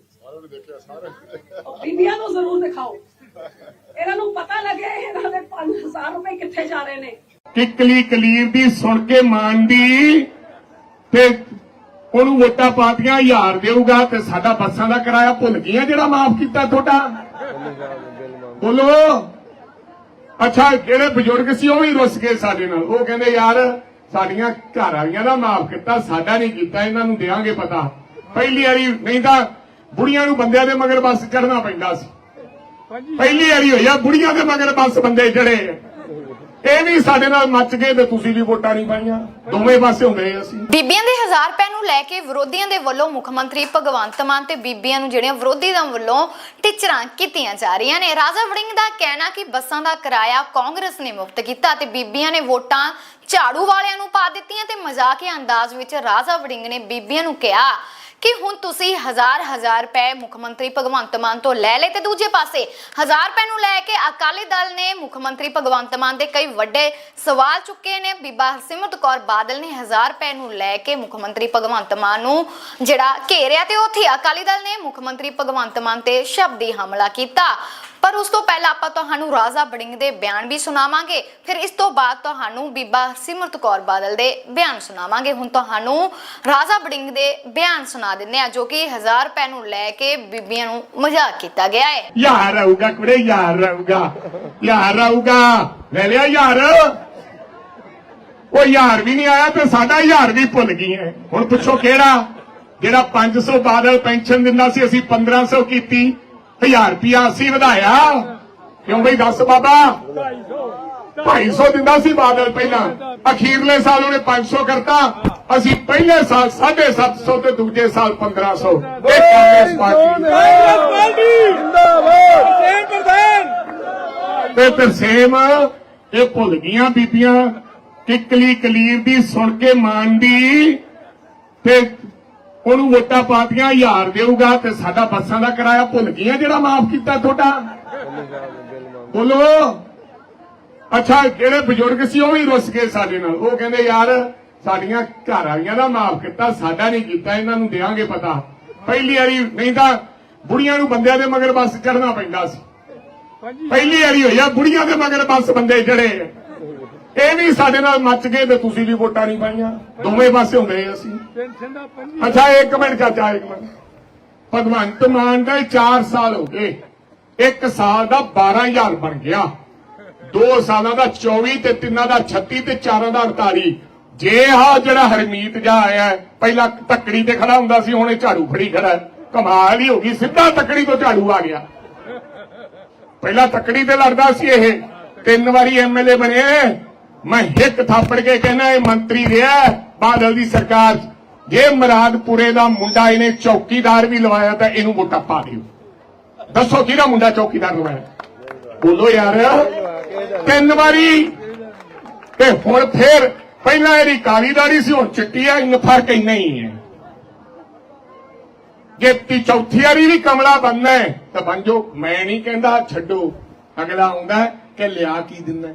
ਉਹ ਬੀਬੀਆਂ ਨੂੰ ਜ਼ਰੂਰ ਦਿਖਾਓ। ਇਹਨਾਂ ਨੂੰ ਪਤਾ ਲੱਗੇ ਇਹਨਾਂ ਦੇ 5000 ਰੁਪਏ ਕਿੱਥੇ ਜਾ ਰਹੇ ਨੇ। ਕਿਕਲੀ ਕਲੀਰ ਦੀ ਸੁਣ ਕੇ ਮਾਨ ਦੀ ਤੇ ਉਹਨੂੰ ਵੋਟਾਂ ਪਾਤੀਆਂ, ਹਜ਼ਾਰ ਦੇਊਗਾ ਤੇ ਸਾਡਾ ਬੱਸਾਂ ਦਾ ਕਿਰਾਇਆ ਭੁੱਲ ਗਈਆਂ ਜਿਹੜਾ ਮਾਫ ਕੀਤਾ ਤੁਹਾਡਾ। ਬੋਲੋ। ਅੱਛਾ, ਜਿਹੜੇ ਬਜ਼ੁਰਗ ਸੀ ਉਹ ਵੀ ਰੁੱਸ ਗਏ ਸਾਡੇ ਨਾਲ। ਉਹ ਕਹਿੰਦੇ, ਯਾਰ, ਸਾਡੀਆਂ ਘਰ ਵਾਲੀਆਂ ਦਾ ਮਾਫ ਕੀਤਾ, ਸਾਡਾ ਨਹੀਂ ਕੀਤਾ, ਇਹਨਾਂ ਨੂੰ ਦੇਾਂਗੇ ਪਤਾ। ਪਹਿਲੀ ਵਾਰੀ ਨਹੀਂ ਤਾਂ ਬੁੜੀਆਂ ਨੂੰ ਬੰਦਿਆਂ ਦੇ ਮਗਰ ਬੱਸ ਚੜਨਾ ਪੈਂਦਾ ਸੀ। ਪਹਿਲੀ ਵਾਰੀ ਹੋਈ ਆ ਬੁੜੀਆਂ ਦੇ ਮਗਰ ਬੱਸ ਬੰਦੇ ਚੜੇ ਇਹ ਵੀ ਸਾਡੇ ਨਾਲ ਮੱਚ ਗਏ ਤੇ ਤੁਸੀਂ ਵੀ ਵੋਟਾਂ ਨਹੀਂ ਪਾਈਆਂ। ਦੋਵੇਂ ਪਾਸੇ ਹੁੰਦੇ ਆ ਅਸੀਂ। ਬੀਬੀਆਂ ਦੇ 1000 ਰੁਪਏ ਨੂੰ ਲੈ ਕੇ ਵਿਰੋਧੀਆਂ ਦੇ ਵੱਲੋਂ ਮੁੱਖ ਮੰਤਰੀ ਭਗਵੰਤ ਮਾਨ ਤੇ ਬੀਬੀਆਂ ਨੂੰ ਜਿਹੜੀਆਂ ਵਿਰੋਧੀ ਦਲ ਵੱਲੋਂ ਟਿਚਰਾਂ ਕੀਤੀਆਂ ਜਾ ਰਹੀਆਂ ਨੇ। ਰਾਜਾ ਵੜਿੰਗ ਦਾ ਕਹਿਣਾ ਕਿ ਬੱਸਾਂ ਦਾ ਕਿਰਾਇਆ ਕਾਂਗਰਸ ਨੇ ਮੁਫਤ ਕੀਤਾ ਤੇ ਬੀਬੀਆਂ ਨੇ ਵੋਟਾਂ ਝਾੜੂ ਵਾਲਿਆਂ ਨੂੰ ਪਾ ਦਿੱਤੀਆਂ ਤੇ ਮਜ਼ਾਕੀਆ ਅੰਦਾਜ਼ ਵਿੱਚ ਰਾਜਾ ਵੜਿੰਗ ਨੇ ਬੀਬੀਆਂ ਨੂੰ ਕਿਹਾ ਕਿ ਹੁਣ ਤੁਸੀਂ ਹਜ਼ਾਰ ਹਜ਼ਾਰ ਰੁਪਏ ਮੁੱਖ ਮੰਤਰੀ ਭਗਵੰਤ ਮਾਨ ਤੋਂ ਲੈ ਲਏ ਤੇ ਦੂਜੇ ਪਾਸੇ ਹਜ਼ਾਰ ਰੁਪਏ ਨੂੰ ਲੈ ਕੇ ਅਕਾਲੀ ਦਲ ਨੇ ਮੁੱਖ ਮੰਤਰੀ ਭਗਵੰਤ ਮਾਨ ਦੇ ਕਈ ਵੱਡੇ ਸਵਾਲ ਚੁੱਕੇ ਨੇ। ਬੀਬਾ ਹਰਸਿਮਰਤ ਕੌਰ ਬਾਦਲ ਨੇ ਹਜ਼ਾਰ ਰੁਪਏ ਨੂੰ ਲੈ ਕੇ ਮੁੱਖ ਮੰਤਰੀ ਭਗਵੰਤ ਮਾਨ ਨੂੰ ਜਿਹੜਾ ਘੇਰਿਆ ਤੇ ਉੱਥੇ ਅਕਾਲੀ ਦਲ ਨੇ ਮੁੱਖ ਮੰਤਰੀ ਭਗਵੰਤ ਮਾਨ ਤੇ ਸ਼ਬਦੀ ਹਮਲਾ ਕੀਤਾ। ਪਰ ਉਸ ਤੋਂ ਪਹਿਲਾਂ ਆਪਾਂ ਤੁਹਾਨੂੰ ਰਾਜਾ ਬੜਿੰਗ ਦੇ ਬਿਆਨ ਵੀ ਸੁਣਾਵਾਂਗੇ। ਫਿਰ ਇਸ ਤੋਂ ਬਾਅਦ ਤੁਹਾਨੂੰ ਬੀਬਾ ਸਿਮਰਤ ਕੌਰ ਬਾਦਲ ਦੇ ਬਿਆਨ ਸੁਣਾਵਾਂਗੇ। ਹੁਣ ਤੁਹਾਨੂੰ ਰਾਜਾ ਬੜਿੰਗ ਦੇ ਬਿਆਨ ਸੁਣਾ ਦਿੰਦੇ ਆ ਜੋ ਕਿ 1000 ਰੁਪਏ ਨੂੰ ਲੈ ਕੇ ਬੀਬੀਆਂ ਨੂੰ ਮਜ਼ਾਕ ਕੀਤਾ ਗਿਆ ਹੈ। ਯਾਰ ਆਊਗਾ ਕੁੜੇ, ਯਾਰ ਆਊਗਾ। ਯਾਰ ਆਊਗਾ। ਲੈ ਲਿਆ ਯਾਰ। ਉਹ ਯਾਰ ਵੀ ਨਹੀਂ ਆਇਆ ਤੇ ਸਾਡਾ ਯਾਰ ਵੀ ਭੁੱਲ ਗਈ ਹੈ। ਹੁਣ ਪੁੱਛੋ ਕਿਹੜਾ? ਜਿਹੜਾ 500 ਬਾਦਲ ਪੈਨਸ਼ਨ ਦਿੰਦਾ ਸੀ, ਅਸੀਂ 1500 ਕੀਤੀ। 1000 ਰੁਪਿਆ ਅਸੀਂ ਵਧਾਇਆ। ਕਿਉਂ ਬਈ ਦੱਸ ਬਾਬਾ? 250 ਦਿੰਦਾ ਸੀ ਬਾਦਲ ਪਹਿਲਾਂ। ਅਖੀਰਲੇ ਸਾਲ ਉਹਨੇ 500 ਕਰਤਾ। ਅਸੀਂ ਪਹਿਲੇ ਸਾਲ 750 ਤੇ ਦੂਜੇ ਸਾਲ 1500 ਇਹ ਕਾਂਗਰਸ ਪਾਰਟੀ। ਤੇ ਤਰਸੇਮ ਇਹ ਭੁੱਲ ਗਈਆਂ ਬੀਬੀਆਂ। ਕਿਕਲੀ ਕਲੀਰ ਦੀ ਸੁਣ ਕੇ ਮਾਨ ਦੀ ਤੇ ਉਹਨੂੰ ਵੋਟਾਂ ਪਾਤੀਆਂ ਹਜ਼ਾਰ ਦੇਊਗਾ ਤੇ ਸਾਡਾ ਬੱਸਾਂ ਦਾ ਕਿਰਾਇਆ ਭੁੱਲ ਗਈਆਂ ਜਿਹੜਾ ਮਾਫ ਕੀਤਾ ਤੁਹਾਡਾ। ਬੋਲੋ। ਅੱਛਾ ਜਿਹੜੇ ਬਜ਼ੁਰਗ ਸੀ ਉਹ ਵੀ ਰੁੱਸ ਗਏ ਸਾਡੇ ਨਾਲ। ਉਹ ਕਹਿੰਦੇ ਯਾਰ ਸਾਡੀਆਂ ਘਰ ਵਾਲੀਆਂ ਦਾ ਮਾਫ ਕੀਤਾ ਸਾਡਾ ਨਹੀਂ ਕੀਤਾ ਇਹਨਾਂ ਨੂੰ ਦੇਾਂਗੇ ਪਤਾ। ਪਹਿਲੀ ਵਾਰੀ ਨਹੀਂ ਤਾਂ ਬੁੜੀਆਂ ਨੂੰ ਬੰਦਿਆਂ ਦੇ ਮਗਰ ਬੱਸ ਚੜਨਾ ਪੈਂਦਾ ਸੀ। ਪਹਿਲੀ ਵਾਰੀ ਹੋਈ ਆ ਬੁੜੀਆਂ ਦੇ ਮਗਰ ਬੱਸ ਬੰਦੇ ਚੜੇ ਇਹ ਵੀ ਸਾਡੇ ਨਾਲ ਮੱਚ ਗਏ ਤੇ ਤੁਸੀਂ ਵੀ ਵੋਟਾਂ ਨਹੀਂ ਪਾਈਆਂ। ਦੋਵੇਂ ਪਾਸੇ ਹੁੰਦੇ ਅਸੀਂ। ਅੱਛਾ, ਇੱਕ ਮਿੰਟ ਚਾਚਾ ਇੱਕ ਮਿੰਟ। ਭਗਵੰਤ ਮਾਨ ਦਾ 4 ਸਾਲ ਹੋ ਗਏ। ਇੱਕ ਸਾਲ ਦਾ 12000 ਬਣ ਗਿਆ। ਦੋ ਸਾਲਾਂ ਦਾ 24 ਤੇ ਤਿੰਨਾਂ ਦਾ 36 ਤੇ ਚਾਰਾਂ ਦਾ 48 ਜੇ ਆ ਜਿਹੜਾ ਹਰਮੀਤ ਜਾ ਆਇਆ, ਪਹਿਲਾਂ ਤੱਕੜੀ ਤੇ ਖੜਾ ਹੁੰਦਾ ਸੀ, ਹੁਣ ਇਹ ਝਾੜੂ ਫੜੀ ਖੜਾ। ਹੈ। ਕਮਾਲ ਹੀ ਹੋ ਗਈ। ਸਿੱਧਾ ਤੱਕੜੀ ਤੋਂ ਝਾੜੂ ਆ ਗਿਆ। ਪਹਿਲਾਂ ਤੱਕੜੀ ਤੇ ਲੜਦਾ ਸੀ ਇਹ। ਤਿੰਨ ਵਾਰੀ ਐਮਐਲਏ ਬਣਿਆ ਮੈਂ ਹਿੱਕ ਥਾਪੜ ਕੇ ਕਹਿੰਦਾ ਇਹ ਮੰਤਰੀ ਰਿਹਾ ਬਾਦਲ ਦੀ ਸਰਕਾਰ। 'ਚ। ਜੇ ਮਰਾਦਪੁਰੇ ਦਾ ਮੁੰਡਾ ਇਹਨੇ ਚੌਕੀਦਾਰ ਵੀ ਲਵਾਇਆ ਤਾਂ ਇਹਨੂੰ ਵੋਟਾਂ ਪਾ ਦਿਓ। ਦੱਸੋ ਕਿਹਦਾ ਮੁੰਡਾ ਚੌਕੀਦਾਰ ਲਵਾਇਆ? ਬੋਲੋ ਯਾਰ। ਤਿੰਨ ਵਾਰੀ। ਤੇ ਹੁਣ ਫੇਰ ਪਹਿਲਾਂ ਇਹਦੀ ਕਾਲੀਦਾਰੀ ਸੀ, ਹੁਣ ਚਿੱਟੀ ਆ, ਇੰਨ ਫ਼ਰਕ ਇੰਨਾ ਹੀ ਹੈ। ਜੇ ਤੀ ਚੌਥੀ ਵਾਰੀ ਵੀ ਕਮਲਾ ਬੰਨਾ ਤਾਂ ਬਣ ਜਾਓ। ਮੈਂ ਨਹੀਂ ਕਹਿੰਦਾ ਛੱਡੋ। ਅਗਲਾ ਆਉਂਦਾ ਕਿ ਲਿਆ ਕੀ ਦਿੰਦਾ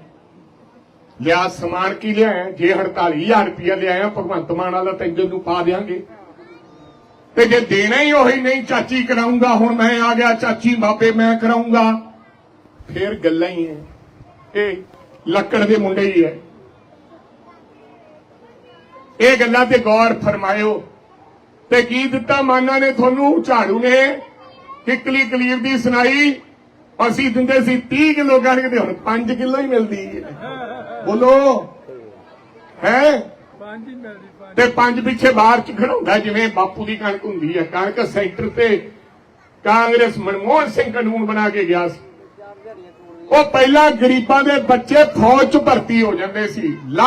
ਲਿਆ ਸਮਾਨ ਕੀ ਲਿਆ ਜੇ 48000 ਰੁਪਇਆ ਲਿਆਇਆ, ਭਗਵੰਤ ਮਾਨ ਵਾਲਾ ਤੈਨੂੰ ਨੂੰ ਪਾ ਦੇਾਂਗੇ ਤੇ ਜੇ ਦੇਣਾ ਹੀ ਉਹੀ ਨਹੀਂ, ਚਾਚੀ ਕਰਾਉਂਗਾ ਹੁਣ ਮੈਂ ਆ ਗਿਆ, ਚਾਚੀ ਬਾਬੇ ਮੈਂ ਕਰਾਉਂਗਾ ਫੇਰ ਗੱਲਾਂ ਹੀ ਹੈ ਇਹ ਲੱਕੜ ਦੇ ਮੁੰਡੇ ਹੀ ਹੈ ਇਹ ਗੱਲਾਂ ਤੇ ਗੌਰ ਫਰਮਾਇਓ। ਤੇ ਕੀ ਦਿੱਤਾ ਮਾਨਾ ਨੇ ਤੁਹਾਨੂੰ? ਝਾੜੂ ਨੇ। ਕਿਕਲੀ ਕਲੀਰ ਦੀ ਸੁਣਾਈ। ਅਸੀਂ ਦਿੰਦੇ ਸੀ 30 ਕਿਲੋ ਕਣਕ ਤੇ ਹੁਣ 5 ਕਿਲੋ ਹੀ ਮਿਲਦੀ ਹੈ। ਬੋਲੋ। ਹੈ? ਮਿਲਦੀ ਤੇ ਪੰਜ ਪਿੱਛੇ ਬਾਹਰ ਚ ਖੜਾਉਂਦਾ ਜਿਵੇਂ ਬਾਪੂ ਦੀ ਕਣਕ ਹੁੰਦੀ ਹੈ। ਕਣਕ ਸੈਂਟਰ ਤੇ ਕਾਂਗਰਸ ਮਨਮੋਹਨ ਸਿੰਘ ਕਾਨੂੰਨ ਬਣਾ ਕੇ ਗਿਆ ਸੀ। ਉਹ ਪਹਿਲਾਂ ਗਰੀਬਾਂ ਦੇ ਬੱਚੇ ਫੌਜ ਚ ਭਰਤੀ ਹੋ ਜਾਂਦੇ ਸੀ।